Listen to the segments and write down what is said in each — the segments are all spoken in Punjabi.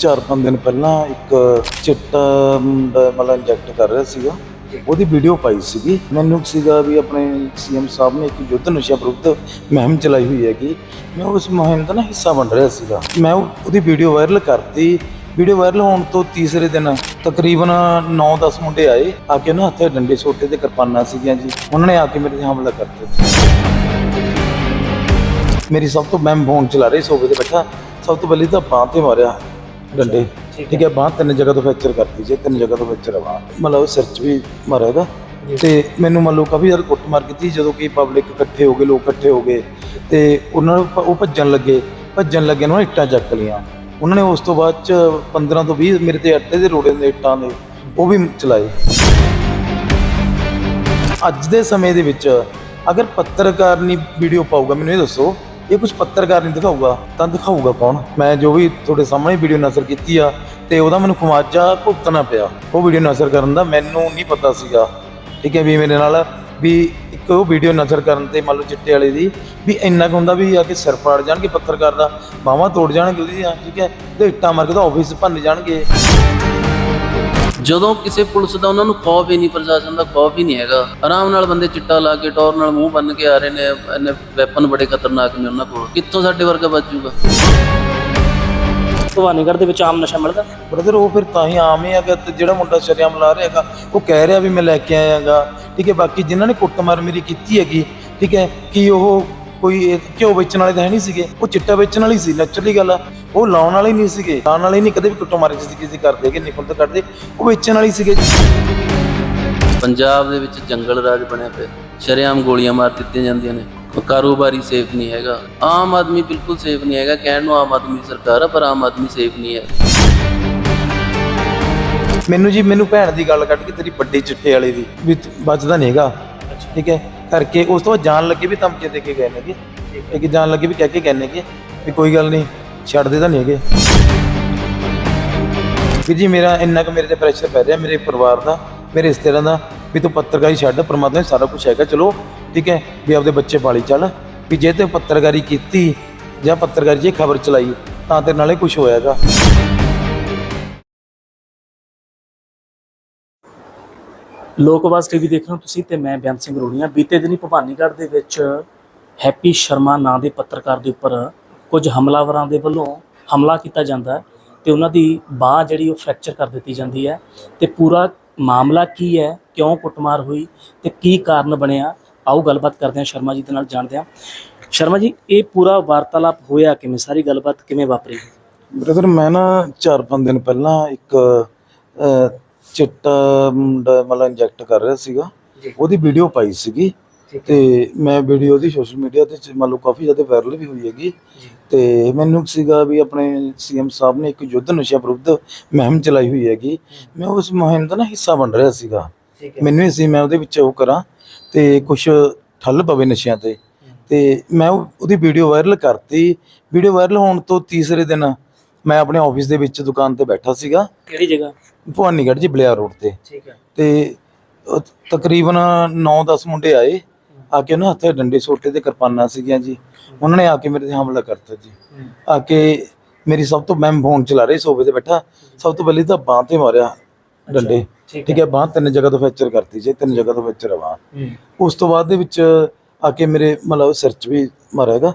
ਚਾਰ ਪੰਜ ਦਿਨ ਪਹਿਲਾਂ ਇੱਕ ਚਿੱਟਾ ਮੁੰਡਾ ਮਤਲਬ ਇੰਜੈਕਟ ਕਰ ਰਿਹਾ ਸੀਗਾ। ਉਹਦੀ ਵੀਡੀਓ ਪਾਈ ਸੀਗੀ। ਮੈਨੂੰ ਸੀਗਾ ਵੀ ਆਪਣੇ ਸੀਐਮ ਸਾਹਿਬ ਨੇ ਇੱਕ ਯੁੱਧ ਨਸ਼ਾ ਵਿਰੁੱਧ ਮੁਹਿੰਮ ਚਲਾਈ ਹੋਈ ਹੈਗੀ। ਮੈਂ ਉਸ ਮੁਹਿੰਮ ਦਾ ਨਾ ਹਿੱਸਾ ਬਣ ਰਿਹਾ ਸੀਗਾ। ਮੈਂ ਉਹਦੀ ਵੀਡੀਓ ਵਾਇਰਲ ਕਰਤੀ। ਵੀਡੀਓ ਵਾਇਰਲ ਹੋਣ ਤੋਂ ਤੀਸਰੇ ਦਿਨ ਤਕਰੀਬਨ 9-10 ਮੁੰਡੇ ਆਏ। ਆ ਕੇ ਨਾ ਹੱਥੇ ਡੰਡੇ ਛੋਟੇ ਤੇ ਕਿਰਪਾਨਾਂ ਸੀਗੀਆਂ ਜੀ। ਉਹਨਾਂ ਨੇ ਆ ਕੇ ਮੇਰੇ ਤੇ ਹਮਲਾ ਕਰ ਦਿੱਤਾ ਮੇਰੀ ਸਭ ਤੋਂ, ਮੈਂ ਫੋਨ ਚਲਾ ਰਹੀ ਸੋਫੇ ਤੇ ਬੈਠਾ। ਸਭ ਤੋਂ ਪਹਿਲੇ ਤਾਂ ਬਾਂਹ ਤੇ ਮਾਰਿਆ। ਡੰਡੇ ਠੀਕ ਹੈ ਬਾਂਹ ਤਿੰਨ ਜਗ੍ਹਾ ਤੋਂ ਫ੍ਰੈਕਚਰ ਕਰਤੀ ਜੇ ਤਿੰਨ ਜਗ੍ਹਾ ਤੋਂ ਫ੍ਰੈਕਚਰ ਆ ਬਾਂਹ ਮਤਲਬ ਸਿਰ 'ਚ ਵੀ ਮਾਰਿਆਗਾ ਤੇ ਮੈਨੂੰ ਮੰਨ ਲਓ ਕਾਫੀ ਜ਼ਿਆਦਾ ਕੁੱਟ ਮਾਰ ਕੀਤੀ ਜਦੋਂ ਕਿ ਪਬਲਿਕ ਇਕੱਠੇ ਹੋ ਗਏ ਲੋਕ ਇਕੱਠੇ ਹੋ ਗਏ। ਤੇ ਉਹਨਾਂ ਨੂੰ ਭ- ਉਹ ਭੱਜਣ ਲੱਗੇ ਭੱਜਣ ਲੱਗੇ ਨੂੰ ਇੱਟਾਂ ਚੱਕ ਲੀਆਂ ਉਹਨਾਂ ਨੇ ਉਸ ਤੋਂ ਬਾਅਦ ਚ 15 ਤੋਂ 20 ਮੇਰੇ ਤੇ ਅੱਟੇ ਦੇ ਰੋੜੇ ਦੇ ਇੱਟਾਂ ਦੇ ਉਹ ਵੀ ਚਲਾਏ। ਅੱਜ ਦੇ ਸਮੇਂ ਦੇ ਵਿੱਚ ਅਗਰ ਪੱਤਰਕਾਰ ਨਹੀਂ ਵੀਡੀਓ ਪਾਊਗਾ ਮੈਨੂੰ ਇਹ ਦੱਸੋ ਇਹ ਕੁਝ ਪੱਤਰਕਾਰ ਨਹੀਂ ਦਿਖਾਊਗਾ, ਤਾਂ ਦਿਖਾਊਗਾ ਕੌਣ? ਮੈਂ ਜੋ ਵੀ ਤੁਹਾਡੇ ਸਾਹਮਣੇ ਵੀਡੀਓ ਨਸ਼ਰ ਕੀਤੀ ਆ, ਤੇ ਉਹਦਾ ਮੈਨੂੰ ਖਮਾਜਾ ਭੁਗਤਣਾ ਪਿਆ। ਉਹ ਵੀਡੀਓ ਨਸ਼ਰ ਕਰਨ ਦਾ ਮੈਨੂੰ ਨਹੀਂ ਪਤਾ ਸੀਗਾ। ਠੀਕ ਹੈ ਵੀ ਮੇਰੇ ਨਾਲ ਵੀ ਇੱਕ ਉਹ ਵੀਡੀਓ ਨਸ਼ਰ ਕਰਨ ਤੇ ਮੰਨ ਲਓ ਚਿੱਟੇ ਵਾਲੇ ਦੀ ਵੀ ਇੰਨਾ ਕੁ ਹੁੰਦਾ ਵੀ ਆ ਕੇ ਸਿਰ ਪਾੜ ਜਾਣਗੇ ਪੱਤਰਕਾਰ ਦਾ, ਬਾਹਾਂ ਤੋੜ ਜਾਣਗੇ ਉਹਦੀਆਂ, ਠੀਕ ਹੈ? ਤੇ ਇੱਟਾਂ ਮਾਰ ਕੇ ਤਾਂ ਆਫਿਸ ਭੰਨ ਜਾਣਗੇ। ਜਦੋਂ ਕਿਸੇ ਪੁਲਿਸ ਦਾ ਉਹਨਾਂ ਨੂੰ ਖੌਫ ਹੀ ਨਹੀਂ ਪ੍ਰਸ਼ਾਸਨ ਦਾ ਖੌਫ ਹੀ ਨਹੀਂ ਹੈਗਾ। ਆਰਾਮ ਨਾਲ ਬੰਦੇ ਚਿੱਟਾ ਲਾ ਕੇ ਟੌਰ ਨਾਲ ਮੂੰਹ ਬੰਨ ਕੇ ਆ ਰਹੇ ਨੇ ਇਹਨੇ ਵੈਪਨ ਬੜੇ ਖਤਰਨਾਕ ਨੇ ਉਹਨਾਂ ਕੋਲ। ਕਿੱਥੋਂ ਸਾਡੇ ਵਰਗਾ ਬਚੂਗਾ ਭਵਾਨੀਗੜ੍ਹ ਦੇ ਵਿੱਚ ਆਮ ਨਸ਼ਾ ਮਿਲਦਾ? ਬ੍ਰਦਰ ਉਹ ਫਿਰ ਤਾਂ ਹੀ ਆਮ ਹੀ ਹੈਗਾ ਤੇ ਜਿਹੜਾ ਮੁੰਡਾ ਸ਼ਰਿਆਮ ਲਾ ਰਿਹਾ ਹੈਗਾ ਉਹ ਕਹਿ ਰਿਹਾ ਵੀ ਮੈਂ ਲੈ ਕੇ ਆਇਆ ਹੈਗਾ ਠੀਕ ਹੈ ਬਾਕੀ ਜਿਨ੍ਹਾਂ ਨੇ ਕੁੱਟਮਾਰ ਮੇਰੀ ਕੀਤੀ ਹੈਗੀ ਠੀਕ ਹੈ ਕਿ ਉਹ ਕੋਈ ਇਹ ਘਿਓ ਵੇਚਣ ਵਾਲੇ ਤਾਂ ਹੈ ਨਹੀਂ ਸੀਗੇ। ਉਹ ਚਿੱਟਾ ਵੇਚਣ ਵਾਲੀ ਸੀ ਨੈਚੁਰਲੀ ਗੱਲ ਆ। ਉਹ ਲਾਉਣ ਵਾਲੇ ਨਹੀਂ ਸੀਗੇ ਲਾਉਣ ਵਾਲੇ ਨਹੀਂ ਕਦੇ ਵੀ ਕੁੱਟਮਾਰ ਕਿਸੇ ਕਿਸੇ ਕਰਦੇ ਕਿ ਨਿਕਲ ਤਾਂ ਕਰਦੇ ਉਹ ਵੇਚਣ ਵਾਲੀ ਸੀਗੇ। ਪੰਜਾਬ ਦੇ ਵਿੱਚ ਜੰਗਲ ਰਾਜ ਬਣਿਆ ਪਿਆ। ਸ਼ਰੇਆਮ ਗੋਲੀਆਂ ਮਾਰ ਦਿੱਤੀਆਂ ਜਾਂਦੀਆਂ ਨੇ। ਕਾਰੋਬਾਰੀ ਸੇਫ ਨਹੀਂ ਹੈਗਾ। ਆਮ ਆਦਮੀ ਬਿਲਕੁਲ ਸੇਫ ਨਹੀਂ ਹੈਗਾ। ਕਹਿਣ ਨੂੰ ਆਮ ਆਦਮੀ ਦੀ ਸਰਕਾਰ ਆ ਪਰ ਆਮ ਆਦਮੀ ਸੇਫ ਨਹੀਂ ਹੈ। ਮੈਨੂੰ ਜੀ ਮੈਨੂੰ ਭੈਣ ਦੀ ਗੱਲ ਕੱਢ ਕੇ ਤੇਰੀ ਵੱਡੀ ਚਿੱਟੇ ਵਾਲੇ ਦੀ ਵੀ ਬਚਦਾ ਨਹੀਂ ਹੈਗਾ। ਠੀਕ ਹੈ? ਕਰਕੇ ਉਸ ਤੋਂ ਬਾਅਦ ਜਾਣ ਲੱਗੇ ਵੀ ਧਮਕੀ ਦੇ ਕੇ ਗਏ ਨੇਗੇ। ਇਹ ਜਾਣ ਲੱਗੇ ਵੀ ਕਹਿ ਕੇ ਗਏ ਨੇਗੇ ਵੀ ਕੋਈ ਗੱਲ ਨਹੀਂ, ਛੱਡਦੇ ਤਾਂ ਨਹੀਂ ਹੈਗੇ। ਵੀ ਜੀ ਮੇਰਾ ਇੰਨਾ ਕੁ ਮੇਰੇ ਤੇ ਪ੍ਰੈਸ਼ਰ ਪੈ ਰਿਹਾ, ਮੇਰੇ ਪਰਿਵਾਰ ਦਾ, ਮੇਰੇ ਰਿਸ਼ਤੇਦਾਰਾਂ ਦਾ, ਵੀ ਤੂੰ ਪੱਤਰਕਾਰੀ ਛੱਡ, ਪਰਮਾਤਮਾ ਨੇ ਸਾਰਾ ਕੁਝ ਹੈਗਾ, ਚਲੋ, ਠੀਕ ਹੈ, ਵੀ ਆਪਦੇ ਬੱਚੇ ਪਾਲੀ ਚੱਲ। ਵੀ ਜੇ ਤੇ ਪੱਤਰਕਾਰੀ ਕੀਤੀ ਜਾਂ ਪੱਤਰਕਾਰੀ ਜੇ ਖਬਰ ਚਲਾਈ, ਤਾਂ ਤੇਰੇ ਨਾਲੇ ਕੁਝ ਹੋਇਆਗਾ। ਲੋਕਵਾਸ ਟੀਵੀ ਦੇਖ ਰਹੇ ਹੋ ਤੁਸੀਂ ਤੇ ਮੈਂ ਬੇਅੰਤ ਸਿੰਘ ਰੋੜੀਆਂ। ਬੀਤੇ ਦਿਨੀ ਭਵਾਨੀਗੜ੍ਹ ਦੇ ਵਿੱਚ ਹੈਪੀ ਸ਼ਰਮਾ ਨਾਂ ਦੇ ਪੱਤਰਕਾਰ ਦੇ ਉੱਪਰ ਕੁਝ ਹਮਲਾਵਰਾਂ ਦੇ ਵੱਲੋਂ ਹਮਲਾ ਕੀਤਾ ਜਾਂਦਾ ਹੈ ਤੇ ਉਹਨਾਂ ਦੀ ਬਾਹ ਜਿਹੜੀ ਉਹ ਫ੍ਰੈਕਚਰ ਕਰ ਦਿੱਤੀ ਜਾਂਦੀ ਹੈ ਤੇ ਪੂਰਾ ਮਾਮਲਾ ਕੀ ਹੈ, ਕਿਉਂ ਕੁੱਟਮਾਰ ਹੋਈ ਤੇ ਕੀ ਕਾਰਨ ਬਣਿਆ, ਆਓ ਗੱਲਬਾਤ ਕਰਦੇ ਹਾਂ ਸ਼ਰਮਾ ਜੀ ਦੇ ਨਾਲ ਜਾਣਦੇ ਹਾਂ। ਸ਼ਰਮਾ ਜੀ, ਇਹ ਪੂਰਾ ਵਾਰਤਾਲਾਪ ਹੋਇਆ ਕਿਵੇਂ? ਸਾਰੀ ਗੱਲਬਾਤ ਕਿਵੇਂ ਵਾਪਰੀ? ਬ੍ਰਦਰ, ਮੈਂ ਨਾ 4-5 ਦਿਨ ਪਹਿਲਾਂ ਇੱਕ ਚਿੱਟਾ ਮੁੰਡਾ ਮਤਲਬ ਇੰਜੈਕਟ ਕਰ ਰਿਹਾ ਸੀਗਾ। ਉਹਦੀ ਵੀਡੀਓ ਪਾਈ ਸੀਗੀ ਤੇ ਮੈਂ ਵੀਡੀਓ ਦੀ ਸੋਸ਼ਲ ਮੀਡੀਆ ਤੇ ਚ- ਮੰਨ ਲਓ ਕਾਫੀ ਜ਼ਿਆਦਾ ਵਾਇਰਲ ਵੀ ਹੋਈ ਹੈਗੀ। ਤੇ ਮੈਨੂੰ ਸੀਗਾ ਵੀ ਆਪਣੇ ਸੀਐਮ ਸਾਹਿਬ ਨੇ ਇੱਕ ਯੁੱਧ ਨਸ਼ਾ ਵਿਰੁੱਧ ਮੁਹਿੰਮ ਚਲਾਈ ਹੋਈ ਹੈਗੀ। ਮੈਂ ਉਸ ਮੁਹਿੰਮ ਦਾ ਨਾ ਹਿੱਸਾ ਬਣ ਰਿਹਾ ਸੀਗਾ। ਮੈਨੂੰ ਹੀ ਸੀ ਮੈਂ ਉਹਦੇ ਵਿੱਚ ਉਹ ਕਰਾਂ ਤੇ ਕੁਝ ਠੱਲ ਪਵੇ ਨਸ਼ਿਆਂ ਤੇ। ਤੇ ਮੈਂ ਉਹ- ਉਹਦੀ ਵੀਡੀਓ ਵਾਇਰਲ ਕਰਤੀ। ਵੀਡੀਓ ਵਾਇਰਲ ਹੋਣ ਤੋਂ ਤੀਸਰੇ ਦਿਨ ਮੈਂ ਆਪਣੇ ਆਫਿਸ ਦੇ ਵਿੱਚ ਦੁਕਾਨ ਤੇ ਬੈਠਾ ਸੀਗਾ। ਕਿਹੜੀ ਜਗ੍ਹਾ? ਭਵਾਨੀਗੜ੍ਹ ਜੀ ਬਲਿਆਰ ਰੋਡ ਤੇ। ਠੀਕ ਹੈ। ਤੇ ਤਕਰੀਬਨ 9-10 ਮੁੰਡੇ ਆਏ। ਆ ਕੇ ਨਾ ਹੱਥੇ ਡੰਡੇ ਸੋਟੇ ਤੇ ਕਿਰਪਾਨਾਂ ਸੀਗੀਆਂ ਜੀ। ਉਹਨਾਂ ਨੇ ਆ ਕੇ ਮੇਰੇ ਤੇ ਹਮਲਾ ਕਰਤਾ ਜੀ। ਆ ਕੇ ਮੇਰੀ ਸਭ ਤੋਂ ਮੈਂ ਫੋਨ ਚਲਾ ਰਹੀ ਸੋਫੇ ਤੇ ਬੈਠਾ। ਸਭ ਤੋਂ ਪਹਿਲੇ ਤਾਂ ਬਾਂਹ ਤੇ ਮਾਰਿਆ ਡੰਡੇ। ਠੀਕ ਹੈ। ਬਾਂਹ ਤਿੰਨ ਜਗ੍ਹਾ ਤੋਂ ਫ੍ਰੈਕਚਰ ਕਰਤੀ ਜੀ ਤਿੰਨ ਜਗ੍ਹਾ ਤੋਂ ਫ੍ਰੈਕਚਰ ਆ ਬਾਂਹ। ਉਸ ਤੋਂ ਬਾਅਦ ਦੇ ਵਿੱਚ ਆ ਕੇ ਮੇਰੇ ਮਤਲਬ ਸਿਰ 'ਚ ਵੀ ਮਾਰਿਆਗਾ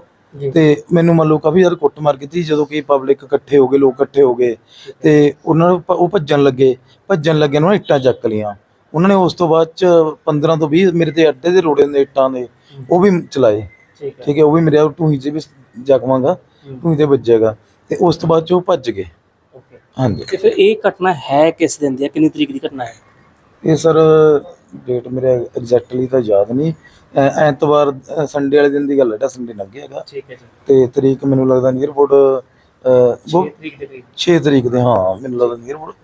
ਤੇ ਮੈਨੂੰ ਮੰਨ ਲਓ ਕਾਫੀ ਜ਼ਿਆਦਾ ਕੁੱਟ ਮਾਰ ਕੀਤੀ ਜਦੋਂ ਕਿ ਪਬਲਿਕ ਇਕੱਠੇ ਹੋ ਗਏ ਲੋਕ ਇਕੱਠੇ ਹੋ ਗਏ। ਤੇ ਉਹਨਾਂ ਨੂੰ ਭ- ਉਹ ਭੱਜਣ ਲੱਗੇ ਭੱਜਣ ਲੱਗੇ ਨੂੰ ਇੱਟਾਂ ਚੱਕ ਲੀਆਂ ਉਹਨਾਂ ਨੇ ਉਸ ਤੋਂ ਬਾਅਦ ਚ 15 ਤੋਂ 20 ਮੇਰੇ ਤੇ ਅੱਡੇ ਦੇ ਰੋੜੇ ਦੇ ਇੱਟਾਂ ਦੇ ਉਹ ਵੀ ਚਲਾਏ। ਠੀਕ ਹੈ। ਠੀਕ ਹੈ ਉਹ ਵੀ ਮੇਰੇ ਟੂਹੀ 'ਚ ਵੀ ਜ਼ਖਮਾਂਗਾ ਟੂਹੀ ਤੇ ਵੱਜੇਗਾ। ਤੇ ਉਸ ਤੋਂ ਬਾਅਦ ਚ ਉਹ ਭੱਜ ਗਏ। ਓਕੇ। ਹਾਂਜੀ। ਤੇ ਫਿਰ ਇਹ ਘਟਨਾ ਹੈ ਕਿਸ ਦਿਨ ਦੀ ਹੈ? ਕਿੰਨੀ ਤਰੀਕ ਦੀ ਘਟਨਾ ਹੈ? ਇਹ ਸਰ ਡੇਟ ਮੇਰੇ ਐਗਜ਼ੈਕਟਲੀ ਤਾਂ ਯਾਦ ਨਹੀਂ। ਐ- ਐਤਵਾਰ ਸੰਡੇ ਵਾਲੇ ਦਿਨ ਦੀ ਗੱਲ ਹੈ ਜਿਹੜਾ ਸੰਡੇ ਲੰਘ ਗਿਆ ਹੈਗਾ। ਠੀਕ ਹੈ ਜੀ। ਤੇ ਤਰੀਕ ਮੈਨੂੰ ਲੱਗਦਾ ਨੀਅਰਬੋਰਡ 6 ਤਰੀਕ ਦੇ ਕਰੀਬ। 6 ਤਰੀਕ ਦੇ ਹਾਂ ਮੈਨੂੰ ਲੱਗਦਾ ਨੀਅਰਬੋਰਡ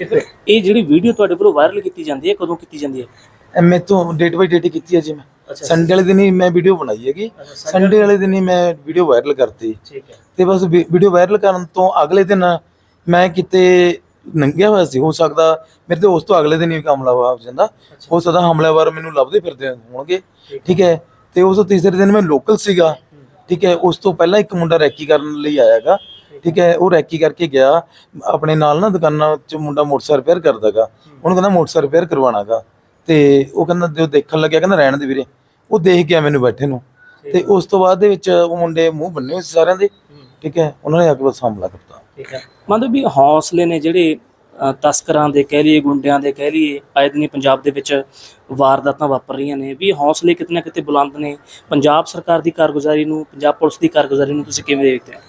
ਤੇ ਫਿਰ ਇਹ ਜਿਹੜੀ ਵੀਡੀਓ ਤੁਹਾਡੇ ਵੱਲੋਂ ਵਾਇਰਲ ਕੀਤੀ ਜਾਂਦੀ ਹੈ ਕਦੋਂ ਕੀਤੀ ਜਾਂਦੀ ਹੈ? ਐਮਏ ਤੋਂ ਡੇਟ ਬਾਈ ਡੇਟ ਕੀਤੀ ਹੈ ਜੀ ਮੈਂ। ਅੱਛਾ ਸੰਡੇ ਵਾਲੇ ਦਿਨ ਹੀ ਮੈਂ ਵੀਡੀਓ ਬਣਾਈ ਹੈਗੀ। ਸੰਡੇ ਵਾਲੇ ਦਿਨ। ਹੀ ਮੈਂ ਵੀਡੀਓ ਵਾਇਰਲ ਕਰਤੀ। ਠੀਕ ਹੈ। ਤੇ ਬਸ ਵੀਡੀਓ ਵਾਇਰਲ ਕਰਨ ਤੋਂ ਅਗਲੇ ਦਿਨ ਮੈਂ ਕਿਤੇ ਨੰਗਿਆ ਹੋਇਆ ਸੀ ਹੋ ਸਕਦਾ ਮੇਰੇ ਤੇ ਉਸ ਤੋਂ ਅਗਲੇ ਦਿਨ ਹੀ ਹਮਲਾ ਹੋ ਜਾਂਦਾ। ਹੋ ਸਕਦਾ ਹਮਲਾਵਰ ਮੈਨੂੰ ਲੱਭਦੇ ਫਿਰਦੇ ਹੋਣਗੇ ਠੀਕ ਹੈ। ਤੇ ਉਸ ਤੋਂ ਤੀਸਰੇ ਦਿਨ ਮੈਂ ਲੋਕਲ ਸੀਗਾ ਠੀਕ ਹੈ। ਉਸ ਤੋਂ ਪਹਿਲਾਂ ਇੱਕ ਮੁੰਡਾ ਰੈਕੀ ਕਰਨ ਲਈ ਆਇਆਗਾ ਠੀਕ ਹੈ। ਉਹ ਰੈਕੀ ਕਰਕੇ ਗਿਆ ਆਪਣੇ ਨਾਲ ਨਾ ਦੁਕਾਨਾਂ 'ਚ ਮੁੰਡਾ ਮੋਟਰਸਾਈਕਲ ਰਿਪੇਅਰ ਕਰਦਾਗਾ। ਉਹਨੂੰ ਕਹਿੰਦਾ ਮੋਟਰਸਾਈਕਲ ਰਿਪੇਅਰ ਕਰਵਾਉਣਾਗਾ। ਤੇ ਉਹ ਕਹਿੰਦਾ ਜੋ ਦੇਖਣ ਲੱਗਿਆ ਕਹਿੰਦਾ ਰਹਿਣ ਦੇ ਵੀਰੇ। ਉਹ ਦੇਖ ਗਿਆ ਮੈਨੂੰ ਬੈਠੇ ਨੂੰ। ਤੇ ਉਸ ਤੋਂ ਬਾਅਦ ਦੇ ਵਿੱਚ ਉਹ ਮੁੰਡੇ ਮੂੰਹ ਬੰਨੇ ਹੋਏ ਸੀ ਸਾਰਿਆਂ ਦੇ ਠੀਕ ਹੈ। ਉਹਨਾਂ ਨੇ ਆ ਕੇ ਬਸ ਹਮਲਾ ਕਰਤਾ। ਠੀਕ ਹੈ ਮਤਲਬ ਵੀ ਹੌਸਲੇ ਨੇ ਜਿਹੜੇ ਤਸਕਰਾਂ ਦੇ ਕਹਿ ਲਈਏ ਗੁੰਡਿਆਂ ਦੇ ਕਹਿ ਲਈਏ ਆਏ ਦਿਨੀ ਪੰਜਾਬ ਦੇ ਵਿੱਚ ਵਾਰਦਾਤਾਂ ਵਾਪਰ ਰਹੀਆਂ ਨੇ ਵੀ ਹੌਸਲੇ ਕਿਤੇ ਨਾ ਕਿਤੇ ਬੁਲੰਦ ਨੇ। ਪੰਜਾਬ ਸਰਕਾਰ ਦੀ ਕਾਰਗੁਜ਼ਾਰੀ ਨੂੰ ਪੰਜਾਬ ਪੁਲਿਸ ਦੀ ਕਾਰਗੁਜ਼ਾਰੀ ਨੂੰ ਤੁਸੀਂ ਕਿਵੇਂ ਦੇਖਦੇ ਹੋ?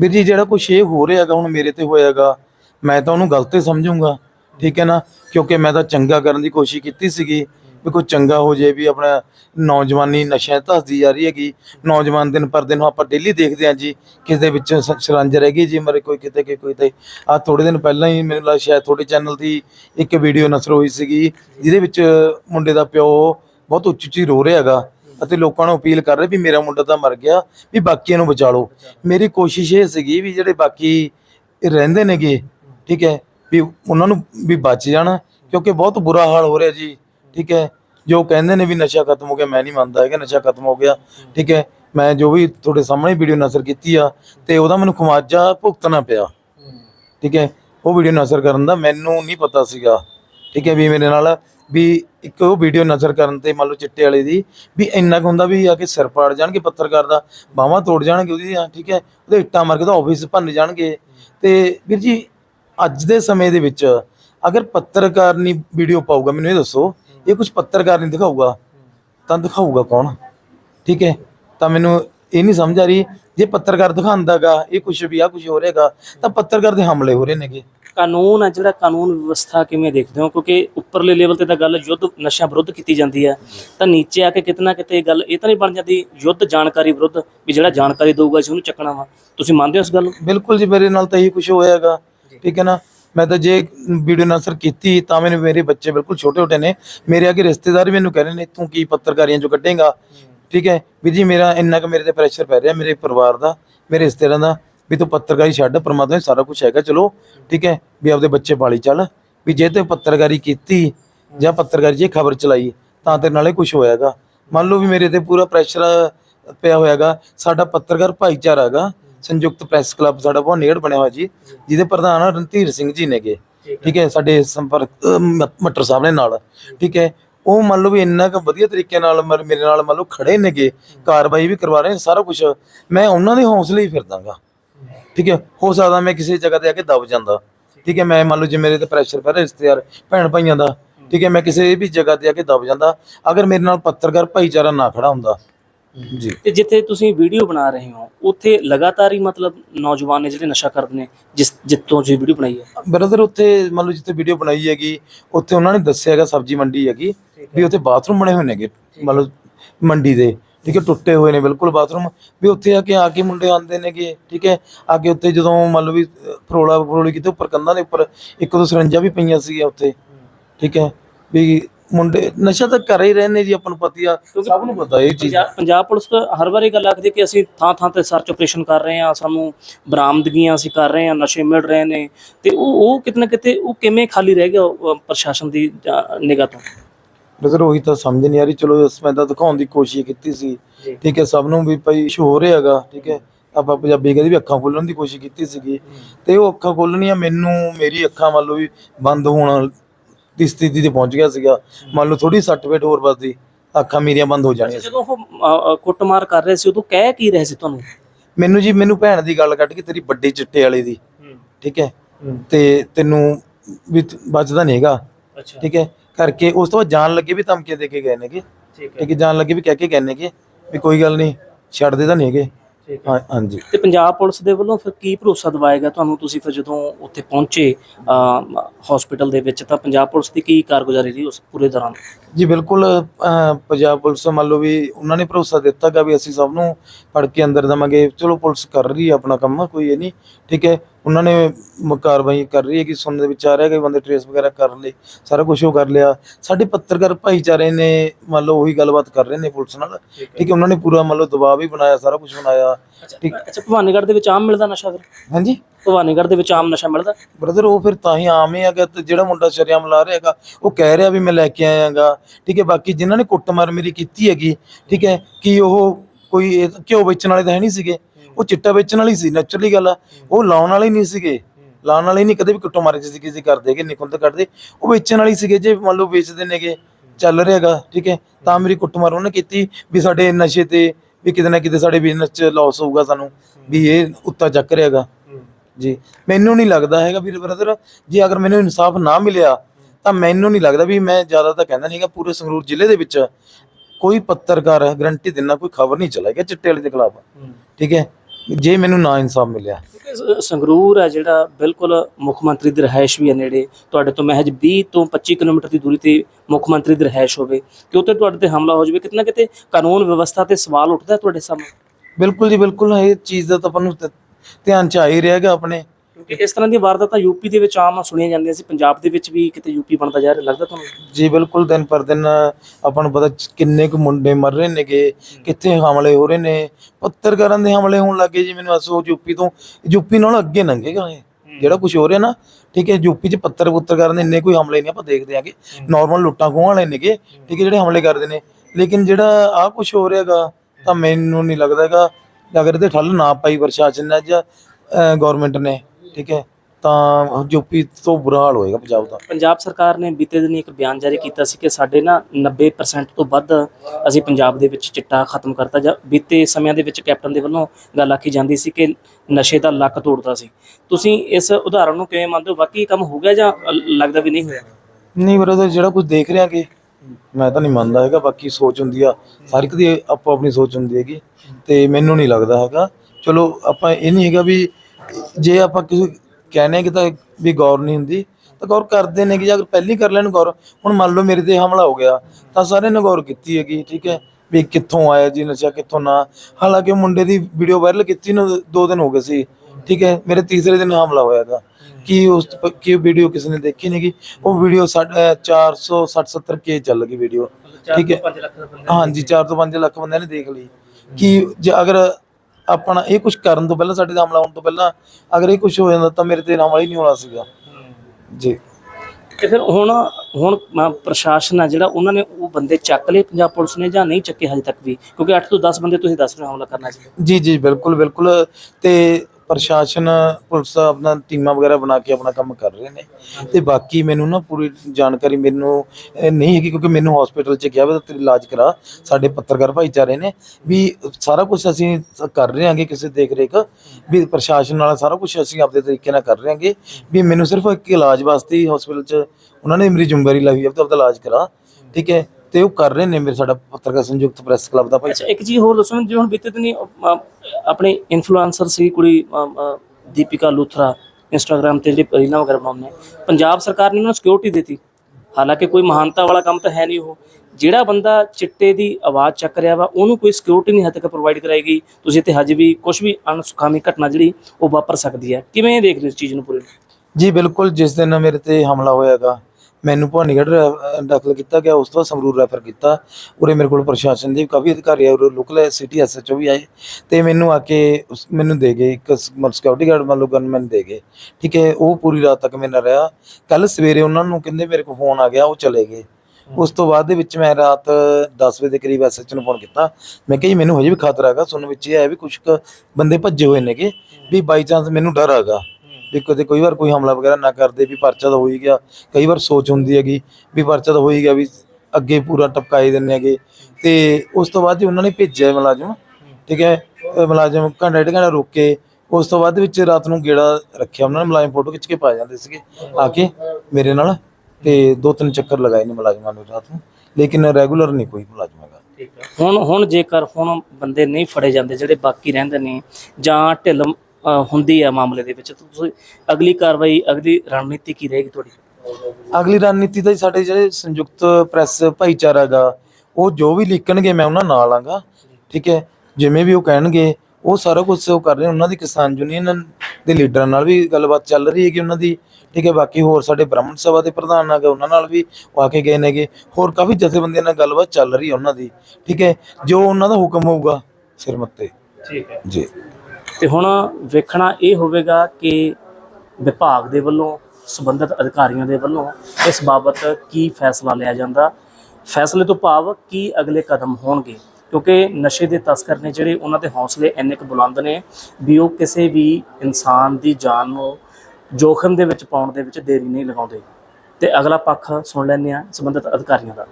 ਵੀਰ ਜੀ ਜਿਹੜਾ ਕੁਛ ਇਹ ਹੋ ਰਿਹਾਗਾ ਹੁਣ ਮੇਰੇ ਤੇ ਹੋਇਆਗਾ ਮੈਂ ਤਾਂ ਉਹਨੂੰ ਗਲਤ ਹੀ ਸਮਝੂੰਗਾ ਠੀਕ ਹੈ ਨਾ? ਕਿਉਂਕਿ ਮੈਂ ਤਾਂ ਚੰਗਾ ਕਰਨ ਦੀ ਕੋਸ਼ਿਸ਼ ਕੀਤੀ ਸੀਗੀ। ਵੀ ਕੋਈ ਚੰਗਾ ਹੋ ਜੇ ਵੀ ਆਪਣਾ ਨੌਜਵਾਨੀ ਨਸ਼ਿਆਂ ਧੱਸਦੀ ਜਾ ਰਹੀ ਹੈਗੀ, ਨੌਜਵਾਨ ਦਿਨ ਪਰ ਦਿਨ ਆਪਾਂ ਡੇਲੀ ਦੇਖਦੇ ਹਾਂ ਜੀ, ਕਿਸ ਦੇ ਵਿੱਚ ਸ਼ਰੰਜ ਰਹਿ ਗਈ ਜੀ ਮਰੇ ਕੋਈ ਕਿਤੇ ਕਿ ਕੋਈ ਤੇ ਆ ਥੋੜੇ ਦਿਨ ਪਹਿਲਾਂ ਹੀ ਮੈਨੂੰ ਲੱਗਦਾ ਸ਼ਾਇਦ ਤੁਹਾਡੇ ਚੈਨਲ ਦੀ ਇੱਕ ਵੀਡੀਓ ਨਸਰ ਹੋਈ ਸੀਗੀ, ਜਿਹਦੇ ਵਿੱਚ ਮੁੰਡੇ ਦਾ ਪਿਓ ਬਹੁਤ ਉੱਚੀ ਉੱਚੀ ਰੋ ਰਿਹਾ ਹੈਗਾ ਅਤੇ ਲੋਕਾਂ ਨੂੰ ਅਪੀਲ ਕਰ ਰਿਹਾ ਵੀ ਮੇਰਾ ਮੁੰਡਾ ਤਾਂ ਮਰ ਗਿਆ, ਵੀ ਬਾਕੀਆਂ ਨੂੰ ਬਚਾ ਲਓ। ਮੇਰੀ ਕੋਸ਼ਿਸ਼ ਇਹ ਸੀਗੀ ਵੀ ਜਿਹੜੇ ਬਾਕੀ ਰਹਿੰਦੇ ਨੇਗੇ, ਠੀਕ ਹੈ, ਵੀ ਉਹਨਾਂ ਨੂੰ ਵੀ ਬਚ ਜਾਣ, ਕਿਉਂਕਿ ਬਹੁਤ ਬੁਰਾ ਹਾਲ ਹੋ ਰਿਹਾ ਜੀ। ਠੀਕ ਹੈ? ਜੋ ਕਹਿੰਦੇ ਨੇ ਵੀ ਨਸ਼ਾ ਖਤਮ ਹੋ ਗਿਆ, ਮੈਂ ਨਹੀਂ ਮੰਨਦਾ ਹੈਗਾ, ਨਸ਼ਾ ਖਤਮ ਹੋ ਗਿਆ। ਠੀਕ ਹੈ? ਮੈਂ ਜੋ ਵੀ ਤੁਹਾਡੇ ਸਾਹਮਣੇ ਵੀਡੀਓ ਨਸ਼ਰ ਕੀਤੀ ਆ, ਤੇ ਉਹਦਾ ਮੈਨੂੰ ਖਮਾਜਾ ਭੁਗਤਣਾ ਪਿਆ। ਠੀਕ ਹੈ? ਉਹ ਵੀਡੀਓ ਨਜ਼ਰ ਕਰਨ ਦਾ ਮੈਨੂੰ ਨਹੀਂ ਪਤਾ ਸੀਗਾ। ਠੀਕ ਹੈ? ਵੀ ਮੇਰੇ ਨਾਲ ਵੀ ਇੱਕ ਉਹ ਵੀਡੀਓ ਨਜ਼ਰ ਕਰਨ ਤੇ ਮੰਨ ਲਓ ਚਿੱਟੇ ਵਾਲੇ ਦੀ ਵੀ ਇੰਨਾ ਕੁ ਹੁੰਦਾ ਵੀ ਆ ਕੇ ਸਿਰ ਪਾੜ ਜਾਣਗੇ ਪੱਤਰਕਾਰ ਦਾ, ਬਾਹਾਂ ਤੋੜ ਜਾਣਗੇ ਉਹਦੀ ਠੀਕ ਹੈ? ਉਹਦੇ ਇੱਟਾਂ ਮਾਰ ਕੇ ਤਾਂ ਆਫਿਸ ਭੰਨ ਜਾਣਗੇ। ਤੇ ਵੀਰ ਜੀ, ਅੱਜ ਦੇ ਸਮੇਂ ਦੇ ਵਿੱਚ ਅਗਰ ਪੱਤਰਕਾਰ ਨਹੀਂ ਵੀਡੀਓ ਪਾਊਗਾ, ਮੈਨੂੰ ਇਹ ਦੱਸੋ ਇਹ ਕੁਝ ਪੱਤਰਕਾਰ ਨਹੀਂ ਦਿਖਾਊਗਾ ਤਾਂ ਦਿਖਾਊਗਾ ਕੌਣ? ਠੀਕ ਹੈ? ਤਾਂ ਮੈਨੂੰ ਇਹ ਨਹੀਂ ਸਮਝ ਆ ਰਹੀ ਜੇ ਪੱਤਰਕਾਰ ਦਿਖਾਉਂਦਾਗਾ ਇਹ ਕੁਝ ਵੀ ਆ ਕੁਝ ਹੋ ਰਿਹਾਗਾ ਤਾਂ ਪੱਤਰਕਾਰ ਦੇ ਹਮਲੇ ਹੋ ਰਹੇ ਨੇਗੇ। ਕਾਨੂੰਨ ਹੈ ਜਿਹੜਾ ਕਾਨੂੰਨ ਵਿਵਸਥਾ ਕਿਵੇਂ ਦੇਖਦੇ ਹੋ? ਕਿਉਂਕਿ ਉੱਪਰਲੇ ਲੈਵਲ ਤੇ ਤਾਂ ਗੱਲ ਯੁੱਧ ਨਸ਼ਿਆਂ ਵਿਰੁੱਧ ਕੀਤੀ ਜਾਂਦੀ ਹੈ। ਤਾਂ ਨੀਚੇ ਆ ਕੇ ਕਿਤਨਾ ਕਿਤੇ ਗੱਲ ਇਹ ਤਾਂ ਨਹੀਂ ਬਣ ਜਾਂਦੀ ਯੁੱਧ ਜਾਣਕਾਰੀ ਵਿਰੁੱਧ ਵੀ ਜਿਹੜਾ ਜਾਣਕਾਰੀ ਦਊਗਾ ਸੀ ਉਹਨੂੰ ਚੱਕਣਾ ਵਾ। ਤੁਸੀਂ ਮੰਨਦੇ ਹੋ ਇਸ ਗੱਲ ਨੂੰ? ਬਿਲਕੁਲ ਜੀ ਮੇਰੇ ਨਾਲ ਤਾਂ ਇਹੀ ਕੁਝ ਹੋਇਆਗਾ ਠੀਕ ਹੈ ਨਾ? ਮੈਂ ਤਾਂ ਜੇ ਵੀਡੀਓ ਨਸਰ ਕੀਤੀ, ਤਾਂ ਮੈਨੂੰ ਮੇਰੇ ਬੱਚੇ ਬਿਲਕੁਲ ਛੋਟੇ ਛੋਟੇ ਨੇ। ਮੇਰੇ ਅੱਗੇ ਰਿਸ਼ਤੇਦਾਰ ਵੀ ਮੈਨੂੰ ਕਹਿ ਰਹੇ ਨੇ, ਤੂੰ ਕੀ ਪੱਤਰਕਾਰੀਆਂ ਚੋਂ ਕੱਢੇਗਾ? ਠੀਕ ਹੈ? ਵੀ ਜੀ ਮੇਰਾ ਇੰਨਾ ਕੁ ਮੇਰੇ ਤੇ ਪ੍ਰੈਸ਼ਰ ਪੈ ਰਿਹਾ, ਮੇਰੇ ਪਰਿਵਾਰ ਦਾ, ਮੇਰੇ ਰਿਸ਼ਤੇਦਾਰਾਂ ਦਾ, ਵੀ ਤੂੰ ਪੱਤਰਕਾਰੀ ਛੱਡ, ਪਰਮਾਤਮਾ ਨੇ ਸਾਰਾ ਕੁਝ ਹੈਗਾ, ਚਲੋ। ਠੀਕ ਹੈ? ਵੀ ਆਪਦੇ ਬੱਚੇ ਪਾਲੀ ਚੱਲ। ਵੀ ਜੇ ਤੇ ਪੱਤਰਕਾਰੀ ਕੀਤੀ ਜਾਂ ਪੱਤਰਕਾਰੀ ਜੇ ਖਬਰ ਚਲਾਈ, ਤਾਂ ਤੇਰੇ ਨਾਲੇ ਕੁਝ ਹੋਇਆਗਾ। ਮੰਨ ਲਓ ਵੀ ਮੇਰੇ ਤੇ ਪੂਰਾ ਪ੍ਰੈਸ਼ਰ ਪਿਆ ਹੋਇਆਗਾ, ਸਾਡਾ ਪੱਤਰਕਾਰ ਭਾਈਚਾਰਾ ਹੈਗਾ। ਸੰਯੁਕਤ ਪ੍ਰੈਸ ਕਲੱਬ ਸਾਡਾ ਬਹੁਤ ਨੇੜ ਬਣਿਆ ਹੋਇਆ ਜੀ ਜਿਹਦੇ ਪ੍ਰਧਾਨ ਰਣਧੀਰ ਸਿੰਘ ਜੀ ਨੇਗੇ। ਠੀਕ ਹੈ। ਸਾਡੇ ਸੰਪਰਕ ਮੱਟਰ ਸਾਹਿਬ ਨੇ ਨਾਲ। ਠੀਕ ਹੈ ਉਹ ਮੰਨ ਲਓ ਵੀ ਇੰਨਾ ਕੁ ਵਧੀਆ ਤਰੀਕੇ ਨਾਲ ਮਰ- ਮੇਰੇ ਨਾਲ ਮੰਨ ਲਓ ਖੜੇ ਨੇਗੇ ਕਾਰਵਾਈ ਵੀ ਕਰਵਾ ਰਹੇ ਨੇ ਸਾਰਾ ਕੁਝ ਮੈਂ ਉਹਨਾਂ ਦੇ ਹੌਸਲੇ ਹੀ ਫਿਰਦਾਗਾ। ਠੀਕ ਹੈ ਹੋ ਸਕਦਾ ਮੈਂ ਕਿਸੇ ਜਗ੍ਹਾ ਤੇ ਆ ਕੇ ਦਬ ਜਾਂਦਾ। ਠੀਕ ਹੈ ਮੈਂ ਮੰਨ ਲਓ ਜੇ ਮੇਰੇ ਤੇ ਪ੍ਰੈਸ਼ਰ ਪੈ ਰਿਹਾ ਰਿਸ਼ਤੇਦਾਰ ਭੈਣ ਭਾਈਆਂ ਦਾ ਠੀਕ ਹੈ ਮੈਂ ਕਿਸੇ ਵੀ ਜਗ੍ਹਾ ਤੇ ਆ ਕੇ ਦਬ ਜਾਂਦਾ। ਅਗਰ ਮੇਰੇ ਨਾਲ ਪੱਤਰਕਾਰ ਭਾਈਚਾਰਾ ਨਾ ਖੜਾ ਹੁੰਦਾ ਜੀ। ਤੇ ਜਿੱਥੇ ਤੁਸੀਂ ਵੀਡੀਓ ਬਣਾ ਰਹੇ ਹੋ ਉੱਥੇ ਲਗਾਤਾਰ ਹੀ ਮਤਲਬ ਨੌਜਵਾਨ ਨੇ ਜਿਹੜੇ ਨਸ਼ਾ ਕਰਦੇ ਨੇ ਜਿਸ ਜਿੱਤੋਂ ਤੁਸੀਂ ਵੀਡੀਓ ਬਣਾਈ ਹੈ? ਬ੍ਰਦਰ ਉੱਥੇ ਮੰਨ ਲਓ ਜਿੱਥੇ ਵੀਡੀਓ ਬਣਾਈ ਹੈਗੀ ਉੱਥੇ ਉਹਨਾਂ ਨੇ ਦੱਸਿਆ ਹੈਗਾ ਸਬਜ਼ੀ ਮੰਡੀ ਹੈਗੀ ਵੀ ਉੱਥੇ ਬਾਥਰੂਮ ਬਣੇ ਹੋਏ ਨੇਗੇ ਮੰਨ ਲਓ ਮੰਡੀ ਦੇ ਠੀਕ ਹੈ ਟੁੱਟੇ ਹੋਏ ਨੇ ਬਿਲਕੁਲ ਬਾਥਰੂਮ ਵੀ ਉੱਥੇ ਆ ਕੇ ਆ ਕੇ ਮੁੰਡੇ ਆਉਂਦੇ ਨੇਗੇ ਠੀਕ ਹੈ ਆ ਕੇ ਉੱਥੇ ਜਦੋਂ ਮੰਨ ਲਓ ਵੀ ਫਰੋਲਾ ਫਰੋਲੀ ਕਿਤੇ ਉੱਪਰ ਕੰਧਾਂ ਦੇ ਉੱਪਰ ਇੱਕ ਦੋ ਸਰੰਜਾਂ ਵੀ ਪਈਆਂ ਸੀਗੀਆਂ ਉੱਥੇ ਠੀਕ ਹੈ ਵੀ ਮੁੰਡੇ ਨਸ਼ਾ ਤਾਂ ਕਰ ਹੀ ਰਹੇ ਨੇ ਜੀ ਆਪਾਂ ਨੂੰ ਪਤਾ ਹੀ ਆ ਸਭ ਨੂੰ ਪਤਾ ਇਹ ਚੀਜ਼। ਪੰਜਾਬ ਪੰਜਾਬ ਪੁਲਿਸ ਤਾਂ ਹਰ ਵਾਰੀ ਗੱਲ ਆਖਦੀ ਕਿ ਅਸੀਂ ਥਾਂ ਥਾਂ ਤੇ ਸਰਚ ਆਪਰੇਸ਼ਨ ਕਰ ਰਹੇ ਹਾਂ ਸਾਨੂੰ ਬਰਾਮਦਗੀਆਂ ਅਸੀਂ ਕਰ ਰਹੇ ਹਾਂ ਨਸ਼ੇ ਮਿਲ ਰਹੇ ਨੇ। ਤੇ ਉਹ ਉਹ ਕਿਤੇ ਨਾ ਕਿਤੇ ਉਹ ਕਿਵੇਂ ਖਾਲੀ ਰਹਿ ਗਿਆ ਉਹ, ਪ੍ਰਸ਼ਾਸਨ ਦੀ ਨਿਗਾਹ ਤੋਂ? ਬ੍ਰਦਰ ਉਹੀ ਤਾਂ ਸਮਝ ਨਹੀਂ ਆ ਰਹੀ। ਚਲੋ ਇਸ ਮੈਂ ਤਾਂ ਦਿਖਾਉਣ ਦੀ ਕੋਸ਼ਿਸ਼ ਕੀਤੀ ਸੀ। ਜੀ। ਠੀਕ ਹੈ ਸਭ ਨੂੰ ਵੀ ਭਾਈ ਇਸ਼ੂ ਹੋ ਰਿਹਾ ਹੈਗਾ ਠੀਕ ਹੈ। ਆਪਾਂ ਪੰਜਾਬੀ ਕਹਿੰਦੇ ਵੀ ਅੱਖਾਂ ਖੋਲਣ ਦੀ ਕੋਸ਼ਿਸ਼ ਕੀਤੀ ਸੀਗੀ। ਤੇ ਉਹ ਅੱਖਾਂ ਖੋਲਣੀਆਂ ਮੈਨੂੰ ਮੇਰੀ ਅੱਖਾਂ ਲਓ ਵੀ ਬੰਦ ਹੋਣ ਦੀ ਸਥਿਤੀ ਤੇ ਪਹੁੰਚ ਗਿਆ ਸੀਗਾ। ਮੰਨ ਲਓ ਥੋੜੀ ਸੱਟ ਵੇਟ ਹੋਰ ਵੱਧਦੀ ਅੱਖਾਂ ਮੇਰੀਆਂ ਬੰਦ ਹੋ ਜਾਣੀਆਂ ਸੀ। ਜਦੋਂ ਉਹ ਕੁੱਟਮਾਰ ਕਰ ਰਹੇ ਸੀ ਉਦੋਂ ਕਹਿ ਕੀ ਰਹੇ ਸੀ ਤੁਹਾਨੂੰ? ਮੈਨੂੰ ਜੀ ਮੈਨੂੰ ਭੈਣ ਦੀ ਗੱਲ ਕੱਢ ਕੇ ਤੇਰੀ ਵੱਡੀ ਚਿੱਟੇ ਵਾਲੇ ਦੀ ਠੀਕ ਹੈ? ਤੇ ਤੈਨੂੰ ਵੀ ਤ- ਬਚਦਾ ਨਹੀਂਗਾ ਅੱਛਾ। ਠੀਕ ਹੈ? ਕਰਕੇ ਉਸ ਤੋਂ ਬਾਅਦ ਜਾਣ ਲੱਗੇ ਵੀ ਧਮਕੀਆਂ ਦੇ ਕੇ ਗਏ ਨੇਗੇ ਠੀਕ ਠੀਕ ਹੈ? ਜਾਣ ਲੱਗੇ ਵੀ ਕਹਿ ਕੇ ਗਏ ਨੇਗੇ ਵੀ ਕੋਈ ਗੱਲ ਨਹੀਂ ਛੱਡਦੇ ਤਾਂ ਨਹੀਂਗੇ ਠੀਕ ਹਾਂ ਹਾਂਜੀ। ਤੇ ਪੰਜਾਬ ਪੁਲਿਸ ਦੇ ਵੱਲੋਂ ਫਿਰ ਕੀ ਭਰੋਸਾ ਦਿਵਾਏਗਾ ਤੁਹਾਨੂੰ? ਤੁਸੀਂ ਫਿਰ ਜਦੋਂ ਉੱਥੇ ਪਹੁੰਚੇ ਹਸਪੀਟਲ ਦੇ ਵਿੱਚ ਤਾਂ ਪੰਜਾਬ ਪੁਲਿਸ ਦੀ ਕੀ ਕਾਰਗੁਜ਼ਾਰੀ ਰਹੀ ਉਸ ਪੂਰੇ ਦੌਰਾਨ? ਜੀ ਬਿਲਕੁਲ ਅਹ, ਪੰਜਾਬ ਪੁਲਿਸ ਮੰਨ ਲਓ ਵੀ ਉਹਨਾਂ ਨੇ ਭਰੋਸਾ ਦਿੱਤਾ ਕਿ ਵੀ ਅਸੀਂ ਸਭ ਨੂੰ ਫੜ ਕੇ ਅੰਦਰ ਦਵਾਂਗੇ। ਚਲੋ ਪੁਲਿਸ ਕਰ ਰਹੀ ਹੈ ਆਪਣਾ ਕੰਮ ਕੋਈ ਇਹ ਨਹੀਂ। ਠੀਕ ਹੈ ਉਹਨਾਂ ਨੇ ਮ- ਕਾਰਵਾਈ ਕਰ ਰਹੀ ਹੈ ਕਿ ਸੁਣਨ ਦੇ ਵਿੱਚ ਆ ਰਿਹਾ ਕਿ ਬੰਦੇ ਟ੍ਰੇਸ ਵਗੈਰਾ ਕਰ ਲਏ ਸਾਰਾ ਕੁਝ ਉਹ ਕਰ ਲਿਆ। ਸਾਡੇ ਪੱਤਰਕਾਰ ਭਾਈਚਾਰੇ ਨੇ ਮੰਨ ਲਓ ਉਹੀ ਗੱਲਬਾਤ ਕਰ ਰਹੇ ਨੇ ਪੁਲਿਸ ਨਾਲ ਠੀਕ ਹੈ। ਉਹਨਾਂ ਨੇ ਪੂਰਾ ਮੰਨ ਲਓ ਦਬਾਅ ਵੀ ਬਣਾਇਆ ਸਾਰਾ ਕੁਝ ਬਣਾਇਆ ਠੀਕ। ਅੱਛਾ ਭਵਾਨੀਗੜ੍ਹ ਦੇ ਵਿੱਚ ਆਮ ਮਿਲਦਾ ਨਸ਼ਾ ਫਿਰ? ਹਾਂਜੀ। ਭਵਾਨੀਗੜ੍ਹ ਦੇ ਵਿੱਚ ਆਮ ਨਸ਼ਾ ਮਿਲਦਾ? ਬ੍ਰਦਰ ਉਹ ਫਿਰ ਤਾਂ ਹੀ ਆਮ ਹੀ ਹੈਗਾ ਤੇ ਜਿਹੜਾ ਮੁੰਡਾ ਸ਼ਰਿਆਮ ਲਾ ਰਿਹਾ ਹੈਗਾ ਉਹ ਕਹਿ ਰਿਹਾ ਵੀ ਮੈਂ ਲੈ ਕੇ ਆਇਆਗਾ ਠੀਕ ਹੈ ਬਾਕੀ ਜਿਨ੍ਹਾਂ ਨੇ ਕੁੱਟਮਾਰ ਮੇਰੀ ਕੀਤੀ ਹੈਗੀ ਠੀਕ ਹੈ ਕਿ ਉਹ ਕੋਈ ਇਹ ਘਿਓ ਵੇਚਣ ਵਾਲੇ ਤਾਂ ਹੈ ਨਹੀਂ ਸੀਗੇ ਉਹ ਚਿੱਟਾ ਵੇਚਣ ਵਾਲੀ ਸੀ ਨੈਚੁਰਲੀ ਗੱਲ ਆ। ਉਹ ਲਾਉਣ ਵਾਲੇ ਨਹੀਂ ਸੀਗੇ। ਲਾਉਣ ਵਾਲੇ ਨਹੀਂ, ਕਦੇ ਵੀ ਕੁੱਟੋ ਮਾਰ ਕਿਸੇ ਕਿਸੇ ਕਰਦੇ ਕਿ ਨਿਕੁੰਦ ਕਰਦੇ ਉਹ ਵੇਚਣ ਵਾਲੀ ਸੀਗੇ, ਜੇ ਮੰਨ ਲਓ ਵੇਚਦੇ ਨੇਗੇ ਚੱਲ ਰਿਹਾਗਾ ਠੀਕ ਹੈ, ਤਾਂ ਮੇਰੀ ਕੁੱਟਮਾਰ ਉਹਨੇ ਕੀਤੀ ਵੀ ਸਾਡੇ ਨਸ਼ੇ ਤੇ ਵੀ ਕਿਤੇ ਨਾ ਕਿਤੇ ਸਾਡੇ ਬਿਜ਼ਨਸ 'ਚ ਲਾਸ ਹੋਊਗਾ ਸਾਨੂੰ, ਵੀ ਇਹ ਉੱਤਾ ਚੱਕ ਰਿਹਾਗਾ ਜੀ, ਮੈਨੂੰ ਨਹੀਂ ਲੱਗਦਾ ਹੈਗਾ ਵੀਰ ਬ੍ਰਦਰ ਜੇ ਅਗਰ ਮੈਨੂੰ ਇਨਸਾਫ ਨਾ ਮਿਲਿਆ, ਤਾਂ ਮੈਨੂੰ ਨਹੀਂ ਲੱਗਦਾ ਵੀ ਮੈਂ ਜ਼ਿਆਦਾ ਤਾਂ ਕਹਿੰਦਾ ਨਹੀਂਗਾ ਪੂਰੇ ਸੰਗਰੂਰ ਜ਼ਿਲ੍ਹੇ ਦੇ ਵਿੱਚ ਕੋਈ ਪੱਤਰਕਾਰ ਗਰੰਟੀ ਦਿੰਦਾ, ਕੋਈ ਖਬਰ ਨਹੀਂ ਚਲਾਏਗਾ ਚਿੱਟੇ ਵਾਲੇ ਦੇ ਖਿਲਾਫ। ਠੀਕ ਹੈ ਜੇ ਮੈਨੂੰ ਨਾ ਇਨਸਾਫ ਮਿਲਿਆ। ਕਿਉਂਕਿ ਸੰਗਰੂਰ ਹੈ ਜਿਹੜਾ ਬਿਲਕੁਲ ਮੁੱਖ ਮੰਤਰੀ ਦੀ ਰਿਹਾਇਸ਼ ਵੀ ਹੈ ਨੇੜੇ। ਤੁਹਾਡੇ ਤੋਂ ਮਹਿਜ 20 ਤੋਂ 25 ਕਿਲੋਮੀਟਰ ਦੀ ਦੂਰੀ ਤੇ ਮੁੱਖ ਮੰਤਰੀ ਦੀ ਰਿਹਾਇਸ਼ ਹੋਵੇ। ਕਿ ਉੱਥੇ ਤੁਹਾਡੇ ਤੇ ਹਮਲਾ ਹੋ ਜਾਵੇ? ਕਿਤਨਾ ਕਿਤੇ ਕਾਨੂੰਨ ਵਿਵਸਥਾ ਤੇ ਸਵਾਲ ਉੱਠਦਾ ਤੁਹਾਡੇ ਸਾਹਮਣੇ। ਬਿਲਕੁਲ ਜੀ ਬਿਲਕੁਲ ਇਹ ਚੀਜ਼ ਦਾ ਤਾਂ ਆਪਾਂ ਨੂੰ ਧਿਆਨ ਚ ਆ ਹੀ ਰਿਹਾਗਾ ਆਪਣੇ। ਕਿਉਂਕਿ ਇਸ ਤਰ੍ਹਾਂ ਦੀ ਵਾਰਦਾਤਾਂ ਯੂਪੀ ਦੇ ਵਿੱਚ ਆਮ ਸੁਣੀਆਂ ਜਾਂਦੀਆਂ ਸੀ ਪੰਜਾਬ ਦੇ ਵਿੱਚ ਵੀ ਕਿਤੇ ਯੂਪੀ ਬਣਦਾ ਜਾ ਰਿਹਾ ਲੱਗਦਾ ਤੁਹਾਨੂੰ? ਜੀ ਬਿਲਕੁਲ ਦਿਨ ਪਰ ਦਿਨ ਆਪਾਂ ਨੂੰ ਪਤਾ ਕਿੰਨੇ ਕੁ ਮੁੰਡੇ ਮਰ ਰਹੇ ਨੇਗੇ ਕਿੱਥੇ ਹਮਲੇ ਹੋ ਰਹੇ ਨੇ ਪੱਤਰਕਾਰਾਂ ਦੇ ਹਮਲੇ ਹੋਣ ਲੱਗੇ ਜੀ ਮੈਨੂੰ ਅਸੋ ਯੂਪੀ ਤੋਂ ਯੂਪੀ ਨਾਲੋਂ ਅੱਗੇ ਲੰਘੇਗਾ ਇਹ ਜਿਹੜਾ ਕੁਝ ਹੋ ਰਿਹਾ ਨਾ ਠੀਕ ਹੈ ਯੂਪੀ 'ਚ ਪੱਤਰ ਪੁੱਤਰਕਾਰਾਂ ਦੇ ਇੰਨੇ ਕੋਈ ਹਮਲੇ ਨਹੀਂ ਆਪਾਂ ਦੇਖਦੇ ਆਂਗੇ ਨਾਰਮਲ ਲੁੱਟਾਂ ਖੋਹਾਂ ਵਾਲੇ ਨੇਗੇ ਠੀਕ ਹੈ ਜਿਹੜੇ ਹਮਲੇ ਕਰਦੇ ਨੇ ਲੇਕਿਨ ਜਿਹੜਾ ਆਹ ਕੁਝ ਹੋ ਰਿਹਾਗਾ ਤਾਂ ਮੈਨੂੰ ਨਹੀਂ ਲੱਗਦਾ ਹੈਗਾ ਅਗਰ ਇਹਦੇ ਠੱਲ ਨਾ ਪਾਈ ਪ੍ਰਸ਼ਾਸਨ ਨੇ ਜਾਂ ਗਵਰਨਮੈਂਟ ਨੇ ਠੀਕ ਹੈ? ਤਾਂ ਯੂਪੀ ਤੋਂ ਬੁਰਾ ਹਾਲ ਹੋਏਗਾ ਪੰਜਾਬ ਦਾ। ਪੰਜਾਬ ਸਰਕਾਰ ਨੇ ਬੀਤੇ ਦਿਨ ਇੱਕ ਬਿਆਨ ਜਾਰੀ ਕੀਤਾ ਸੀ ਕਿ ਸਾਡੇ ਨਾ 90% ਤੋਂ ਵੱਧ ਅਸੀਂ ਪੰਜਾਬ ਦੇ ਵਿੱਚ ਚਿੱਟਾ ਖਤਮ ਕਰਤਾ ਜਾਂ ਬੀਤੇ ਸਮਿਆਂ ਦੇ ਵਿੱਚ ਕੈਪਟਨ ਦੇ ਵੱਲੋਂ ਗੱਲ ਆਖੀ ਜਾਂਦੀ ਸੀ ਕਿ ਨਸ਼ੇ ਦਾ ਲੱਕ ਤੋੜਦਾ ਸੀ। ਤੁਸੀਂ ਇਸ ਉਦਾਹਰਣ ਨੂੰ ਕਿਵੇਂ ਮੰਨਦੇ ਹੋ? ਵਾਕਈ ਇਹ ਕੰਮ ਹੋ ਗਿਆ ਜਾਂ ਲੱਗਦਾ ਵੀ ਨਹੀਂ ਹੋਇਆ? ਨਹੀਂ ਬਰਦਰ ਜਿਹੜਾ ਕੁਝ ਦੇਖ ਰਿਹਾ ਕਿ ਮੈਂ ਤਾਂ ਨਹੀਂ ਮੰਨਦਾ ਹੈਗਾ ਬਾਕੀ ਸੋਚ ਹੁੰਦੀ ਆ। ਹਰ ਇੱਕ ਦੀ ਆਪੋ ਆਪਣੀ ਸੋਚ ਹੁੰਦੀ ਹੈਗੀ ਤੇ ਮੈਨੂੰ ਨਹੀਂ ਲੱਗਦਾ ਹੈਗਾ। ਚਲੋ ਆਪਾਂ ਇਹ ਨਹੀਂ ਹੈਗਾ ਵੀ ਜੇ ਆਪਾਂ ਕਿਸੇ ਕਹਿੰਦੇ ਕਿ ਤਾਂ ਵੀ ਗੌਰ ਨਹੀਂ ਹੁੰਦੀ ਤਾਂ ਗੌਰ ਕਰਦੇ ਨੇ ਕਿ ਜੇ ਅਗਰ ਪਹਿਲੀ ਕਰ ਲੈਣ ਗੌਰ ਹੁਣ ਮੰਨ ਲਓ ਮੇਰੇ ਤੇ ਹਮਲਾ ਹੋ ਗਿਆ ਤਾਂ ਸਾਰਿਆਂ ਨੇ ਗੌਰ ਕੀਤੀ ਹੈਗੀ ਠੀਕ ਹੈ ਵੀ ਕਿੱਥੋਂ ਆਇਆ ਜੀ ਨਸ਼ਾ ਕਿੱਥੋਂ ਨਾ। ਹਾਲਾਂਕਿ ਮੁੰਡੇ ਦੀ ਵੀਡੀਓ ਵਾਇਰਲ ਕੀਤੀ ਨੂੰ ਦੋ ਦਿਨ ਹੋ ਗਏ ਸੀ ਠੀਕ ਹੈ ਮੇਰੇ ਤੀਸਰੇ ਦਿਨ ਹਮਲਾ ਹੋਇਆਗਾ ਕੀ ਉਸ ਕੀ ਵੀਡੀਓ ਕਿਸੇ ਨੇ ਦੇਖੀ ਨਹੀਂ ਗੀ ਉਹ ਵੀਡੀਓ 460 70 ਕੇ ਚੱਲ ਗਈ ਵੀਡੀਓ ਠੀਕ ਹੈ। 5 ਲੱਖ ਦਾ ਬੰਦਾ ਹਾਂਜੀ 4 ਤੋਂ 5 ਲੱਖ ਬੰਦਿਆਂ ਨੇ ਦੇਖ ਲਈ। ਕਿ ਜੇ ਅਗਰ ਆਪਣਾ ਇਹ ਕੁਝ ਕਰਨ ਤੋਂ ਪਹਿਲਾਂ ਸਾਡੇ ਤੇ ਹਮਲਾ ਹੋਣ ਤੋਂ ਪਹਿਲਾਂ ਅਗਰ ਇਹ ਕੁਝ ਹੋ ਜਾਂਦਾ ਤਾਂ ਮੇਰੇ ਤੇ ਹਮਲਾ ਹੀ ਨਹੀਂ ਹੋਣਾ ਸੀਗਾ। ਜੀ। ਤੇ ਫਿਰ ਹੁਣ ਹੁਣ ਅ, ਪ੍ਰਸ਼ਾਸਨ ਆ ਜਿਹੜਾ ਉਹਨਾਂ ਨੇ ਉਹ ਬੰਦੇ ਚੱਕ ਲਏ ਪੰਜਾਬ ਪੁਲਿਸ ਨੇ ਜਾਂ ਨਹੀਂ ਚੱਕੇ ਹਜੇ ਤੱਕ ਵੀ? ਕਿਉਂਕਿ 8 ਤੋਂ 10 ਬੰਦੇ ਤੁਸੀਂ ਦੱਸ ਰਹੇ ਹੋ ਹਮਲਾ ਕਰਨਾ ਸੀ ਜੀ ਜੀ ਬਿਲਕੁਲ ਬਿਲਕੁਲ। ਤੇ ਪ੍ਰਸ਼ਾਸਨ ਪੁਲਿਸ ਆਪਣਾ ਟੀਮਾਂ ਵਗੈਰਾ ਬਣਾ ਕੇ ਆਪਣਾ ਕੰਮ ਕਰ ਰਹੇ ਨੇ। ਤੇ ਬਾਕੀ ਮੈਨੂੰ ਨਾ ਪੂਰੀ ਜਾਣਕਾਰੀ ਮੈਨੂੰ ਅਹ, ਨਹੀਂ ਹੈਗੀ ਕਿਉਂਕਿ ਮੈਨੂੰ ਹਸਪੀਟਲ 'ਚ ਗਿਆ ਵਾ ਤੇਰੀ ਇਲਾਜ ਕਰਾ। ਸਾਡੇ ਪੱਤਰਕਾਰ ਭਾਈਚਾਰੇ ਨੇ ਵੀ ਸਾਰਾ ਕੁਝ ਅਸੀਂ ਕਰ ਰਹੇ ਹਾਂਗੇ ਕਿਸੇ ਦੇਖ ਰੇਖ ਵੀ ਪ੍ਰਸ਼ਾਸਨ ਨਾਲ ਸਾਰਾ ਕੁਝ ਅਸੀਂ ਆਪਦੇ ਤਰੀਕੇ ਨਾਲ ਕਰ ਰਹੇ ਹਾਂਗੇ ਵੀ ਮੈਨੂੰ ਸਿਰਫ ਇੱਕ ਇਲਾਜ ਵਾਸਤੇ ਹੀ ਹਸਪੀਟਲ 'ਚ ਉਹਨਾਂ ਨੇ ਮੇਰੀ ਜ਼ਿੰਮੇਵਾਰੀ ਲਈ ਹੈ ਵੀ ਆਪਦਾ ਇਲਾਜ ਕਰਾ। ਠੀਕ ਹੈ? ਤੇ ਉਹ ਕਰ ਰਹੇ ਨੇ ਮੇਰੇ ਸਾਡਾ ਪੱਤਰਕਾਰ ਸੰਯੁਕਤ ਪ੍ਰੈਸ ਕਲੱਬ ਦਾ ਭਾਈ ਅੱਛਾ ਇੱਕ ਚੀਜ਼ ਹੋਰ ਦੱਸੋ ਜਿਵੇਂ ਹੁਣ ਬੀਤੇ ਦਿਨੀ ਆਪਣੇ ਇਨਫਲੂਐਂਸਰ ਸੀ ਕੁੜੀ ਦੀਪਿਕਾ ਲੂਥਰਾ ਇੰਸਟਾਗ੍ਰam ਤੇ ਜਿਹੜੀ ਰੀਲਾਂ ਵਗੈਰਾ ਬਣਾਉਂਦੇ ਪੰਜਾਬ ਸਰਕਾਰ ਨੇ ਉਹਨਾਂ ਨੂੰ ਸਿਕਿਉਰਿਟੀ ਦਿੱਤੀ। ਹਾਲਾਂਕਿ ਕੋਈ ਮਹਾਨਤਾ ਵਾਲਾ ਕੰਮ ਤਾਂ ਹੈ ਨਹੀਂ ਉਹ। ਜਿਹੜਾ ਬੰਦਾ ਚਿੱਟੇ ਦੀ ਆਵਾਜ਼ ਚੱਕ ਰਿਹਾ ਵਾ ਉਹਨੂੰ ਕੋਈ ਸਿਕਿਉਰਿਟੀ ਨਹੀਂ ਹੱਦ ਤੱਕ ਪ੍ਰੋਵਾਈਡ ਕਰਾਈ ਗਈ। ਤੁਸੀਂ ਤੇ ਹਜੇ ਵੀ ਕੁਝ ਵੀ ਅਣਸੁਖਾਵੀ ਘਟਨਾ ਜਿਹੜੀ ਉਹ ਵਾਪਰ ਸਕਦੀ ਹੈ। ਕਿਵੇਂ ਦੇਖਦੇ ਹੋ ਇਸ ਚੀਜ਼ ਨੂੰ ਪੂਰੇ ਜੀ ਬਿਲਕੁਲ ਜਿਸ ਦਿਨ ਮੇਰੇ ਤੇ ਹਮਲਾ ਹੋਇਆਗਾ ਮੈਨੂੰ ਭਵਾਨੀਗੜ੍ਹ ਰੈ- ਦਾਖਲ ਕੀਤਾ ਗਿਆ ਉਸ ਤੋਂ ਬਾਅਦ ਸੰਗਰੂਰ ਰੈਫਰ ਕੀਤਾ। ਉਰੇ ਮੇਰੇ ਕੋਲ ਪ੍ਰਸ਼ਾਸਨ ਦੇ ਕਾਫੀ ਅਧਿਕਾਰੀ ਆਏ ਉਰੇ ਲੋਕਲ ਸਿਟੀ ਐਸਐਚਓ ਵੀ ਆਏ ਤੇ ਮੈਨੂੰ ਆ ਕੇ ਉਸ- ਮੈਨੂੰ ਦੇ ਗਏ ਇੱਕ ਸਿਕਿਉਰਿਟੀ ਗਾਰਡ ਮੰਨ ਲਓ ਗਨਮੈਨ ਦੇ ਗਏ। ਠੀਕ ਹੈ ਉਹ ਪੂਰੀ ਰਾਤ ਤੱਕ ਮੇਰੇ ਨਾਲ ਰਿਹਾ। ਕੱਲ ਸਵੇਰੇ ਉਹਨਾਂ ਨੂੰ ਕਹਿੰਦੇ ਮੇਰੇ ਕੋਲ ਫੋਨ ਆ ਗਿਆ ਉਹ ਚਲੇ ਗਏ। ਉਸ ਤੋਂ ਬਾਅਦ ਦੇ ਵਿੱਚ ਮੈਂ ਰਾਤ 10 ਵਜੇ ਦੇ ਕਰੀਬ ਐਸਐਚ ਨੂੰ ਫੋਨ ਕੀਤਾ। ਮੈਂ ਕਿਹਾ ਜੀ ਮੈਨੂੰ ਹਜੇ ਵੀ ਖਤਰਾ ਹੈਗਾ ਸੁਣਨ ਵਿੱਚ ਇਹ ਆਇਆ ਵੀ ਕੁਝ ਬੰਦੇ ਭੱਜੇ ਹੋਏ ਨੇਗੇ ਵੀ ਬਾਈ ਚਾਂਸ ਮੈਨੂੰ ਡਰ ਹੈਗਾ। ਵੀ ਕਦੇ ਕੋਈ ਵਾਰ ਕੋਈ ਹਮਲਾ ਵਗੈਰਾ ਨਾ ਕਰਦੇ ਵੀ ਪਰਚਾ ਤਾਂ ਹੋ ਹੀ ਗਿਆ। ਕਈ ਵਾਰ ਸੋਚ ਹੁੰਦੀ ਹੈਗੀ ਵੀ ਪਰਚਾ ਤਾਂ ਹੋ ਹੀ ਗਿਆ ਵੀ ਅੱਗੇ ਪੂਰਾ ਟਪਕਾਈ ਦਿੰਨੇ ਹੈਗੇ। ਤੇ ਉਸ ਤੋਂ ਬਾਅਦ ਜੀ ਉਹਨਾਂ ਨੇ ਭੇਜਿਆ ਮੁਲਾਜ਼ਮ, ਠੀਕ ਹੈ ਮੁਲਾਜ਼ਮ ਘੰਟਾ ਡੇਢ ਘੰਟਾ ਰੁਕ ਕੇ ਉਸ ਤੋਂ ਬਾਅਦ ਵਿੱਚ ਰਾਤ ਨੂੰ ਗੇੜਾ ਰੱਖਿਆ ਉਹਨਾਂ ਨੇ, ਮੁਲਾਜ਼ਮ ਫੋਟੋ ਖਿੱਚ ਕੇ ਪਾ ਜਾਂਦੇ ਸੀਗੇ ਆ ਕੇ ਮੇਰੇ ਨਾਲ ਤੇ ਦੋ ਤਿੰਨ ਚੱਕਰ ਲਗਾਏ ਨੇ ਮੁਲਾਜ਼ਮਾਂ ਨੇ ਰਾਤ ਨੂੰ, ਲੇਕਿਨ ਰੈਗੂਲਰ ਨਹੀਂ ਕੋਈ ਮੁਲਾਜ਼ਮ ਹੈਗਾ। ਹੁਣ ਹੁਣ ਜੇਕਰ ਹੁਣ ਬੰਦੇ ਨਹੀਂ ਫੜੇ ਜਾਂਦੇ ਜਿਹੜੇ ਬਾਕੀ ਰਹਿੰਦੇ ਨੇ ਜਾਂ ਢਿੱਲ ਹੁੰਦੀ ਹੈ ਮਾਮਲੇ ਦੇ ਵਿੱਚ। ਤੁਸੀਂ ਅਗਲੀ ਕਾਰਵਾਈ ਅਗਲੀ ਰਣਨੀਤੀ ਕੀ ਰਹੇਗੀ ਤੁਹਾਡੀ? ਅਗਲੀ ਰਣਨੀਤੀ ਤਾਂ ਜੀ ਸਾਡੇ ਜਿਹੜੇ ਸੰਯੁਕਤ ਪ੍ਰੈਸ ਭਾਈਚਾਰਾ ਗਾ ਉਹ ਜੋ ਵੀ ਲਿਖਣਗੇ ਮੈਂ ਉਹਨਾਂ ਨਾਲ ਆਂਗਾ ਠੀਕ ਹੈ? ਜਿਵੇਂ ਵੀ ਉਹ ਕਹਿਣਗੇ ਉਹ ਸਾਰਾ ਕੁਝ ਉਹ ਕਰ ਰਹੇ ਉਹਨਾਂ ਦੀ ਕਿਸਾਨ ਯੂਨੀਅਨ ਦੇ ਲੀਡਰਾਂ ਨਾਲ ਵੀ ਗੱਲਬਾਤ ਚੱਲ ਰਹੀ ਹੈ ਕਿ ਉਹਨਾਂ ਦੀ ਠੀਕ ਹੈ? ਬਾਕੀ ਹੋਰ ਸਾਡੇ ਬ੍ਰਾਹਮਣ ਸਭਾ ਦੇ ਪ੍ਰਧਾਨ ਆਗੇ ਉਹਨਾਂ ਨਾਲ ਵੀ ਉਹ ਆ ਕੇ ਗਏ ਨੇਗੇ। ਹੋਰ ਕਾਫੀ ਜਥੇਬੰਦੀਆਂ ਨਾਲ ਗੱਲਬਾਤ ਚੱਲ ਰਹੀ ਹੈ ਉਹਨਾਂ ਦੀ ਠੀਕ ਹੈ? ਜੋ ਉਹਨਾਂ ਦਾ ਹੁਕਮ ਹੋਊਗਾ ਸਿਰ ਮੱਤੇ ਠੀਕ ਹੈ। ਜੀ। ਤੇ ਹੁਣ ਵੇਖਣਾ ਇਹ ਹੋਵੇਗਾ ਕਿ ਵਿਭਾਗ ਦੇ ਵੱਲੋਂ, ਸੰਬੰਧਿਤ ਅਧਿਕਾਰੀਆਂ ਦੇ ਵੱਲੋਂ ਇਸ ਬਾਬਤ ਕੀ ਫੈਸਲਾ ਲਿਆ ਜਾਂਦਾ, ਫੈਸਲੇ ਤੋਂ ਭਾਵ ਕੀ ਅਗਲੇ ਕਦਮ ਹੋਣਗੇ? ਕਿਉਂਕਿ ਨਸ਼ੇ ਦੇ ਤਸਕਰ ਨੇ ਜਿਹੜੇ ਉਹਨਾਂ ਦੇ ਹੌਸਲੇ ਇੰਨੇ ਕੁ ਬੁਲੰਦ ਨੇ ਵੀ ਉਹ ਕਿਸੇ ਵੀ ਇਨਸਾਨ ਦੀ ਜਾਨ ਨੂੰ ਜੋਖਮ ਦੇ ਵਿੱਚ ਪਾਉਣ ਦੇ ਵਿੱਚ ਦੇਰੀ ਨਹੀਂ ਲਗਾਉਂਦੇ। ਤੇ ਅਗਲਾ ਪੱਖ ਸੁਣ ਲੈਂਦੇ ਆ ਸੰਬੰਧਿਤ ਅਧਿਕਾਰੀਆਂ ਦਾ।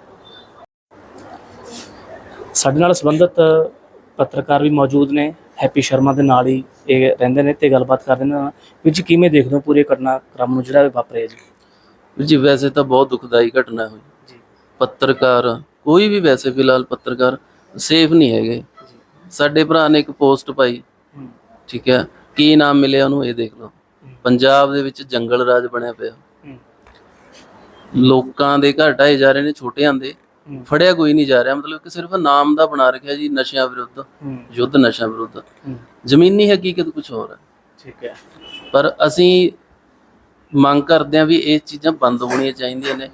ਸਾਡੇ ਨਾਲ ਸੰਬੰਧਿਤ ਪੱਤਰਕਾਰ ਵੀ ਮੌਜੂਦ ਨੇ। ਹੈਪੀ ਸ਼ਰਮਾ ਦੇ ਨਾਲ ਹੀ ਇਹ ਰਹਿੰਦੇ ਨੇ ਤੇ ਗੱਲਬਾਤ ਕਰਦੇ ਨੇ। ਵੀ ਜੀ ਕਿਵੇਂ ਦੇਖਦੇ ਹੋ ਪੂਰੇ ਘਟਨਾਕ੍ਰਮ ਨੂੰ ਜਿਹੜਾ ਵਾਪਰਿਆ ਜੀ? ਵੀਰ ਜੀ ਵੈਸੇ ਤਾਂ ਬਹੁਤ ਦੁਖਦਾਈ ਘਟਨਾ ਹੋਈ। ਜੀ। ਪੱਤਰਕਾਰ ਕੋਈ ਵੀ ਵੈਸੇ ਫਿਲਹਾਲ ਪੱਤਰਕਾਰ ਸੇਫ ਨਹੀਂ ਹੈਗੇ। ਸਾਡੇ ਭਰਾ ਨੇ ਇੱਕ ਪੋਸਟ ਪਾਈ। ਠੀਕ ਹੈ। ਕੀ ਨਾਮ ਮਿਲਿਆ ਉਹਨੂੰ ਇਹ ਦੇਖ ਲਓ। ਪੰਜਾਬ ਦੇ ਵਿੱਚ ਜੰਗਲ ਰਾਜ ਬਣਿਆ ਪਿਆ। ਲੋਕਾਂ ਦੇ ਘਰ ਢਾਏ ਜਾ ਰਹੇ ਨੇ ਛੋਟਿਆਂ ਦੇ ਫੜਿਆ ਕੋਈ ਨਹੀਂ ਜਾ ਰਿਹਾ। ਮਤਲਬ ਕਿ ਸਿਰਫ ਨਾਮ ਦਾ ਬਣਾ ਰੱਖਿਆ ਜੀ ਨਸ਼ਿਆਂ ਵਿਰੁੱਧ ਯੁੱਧ ਨਸ਼ਿਆਂ ਵਿਰੁੱਧ। ਜ਼ਮੀਨੀ ਹਕੀਕਤ ਕੁਝ ਹੋਰ ਹੈ। ਠੀਕ ਹੈ। ਪਰ ਅਸੀਂ ਮੰਗ ਕਰਦੇ ਹਾਂ ਵੀ ਇਹ ਚੀਜ਼ਾਂ ਬੰਦ ਹੋਣੀਆਂ ਚਾਹੀਦੀਆਂ ਨੇ।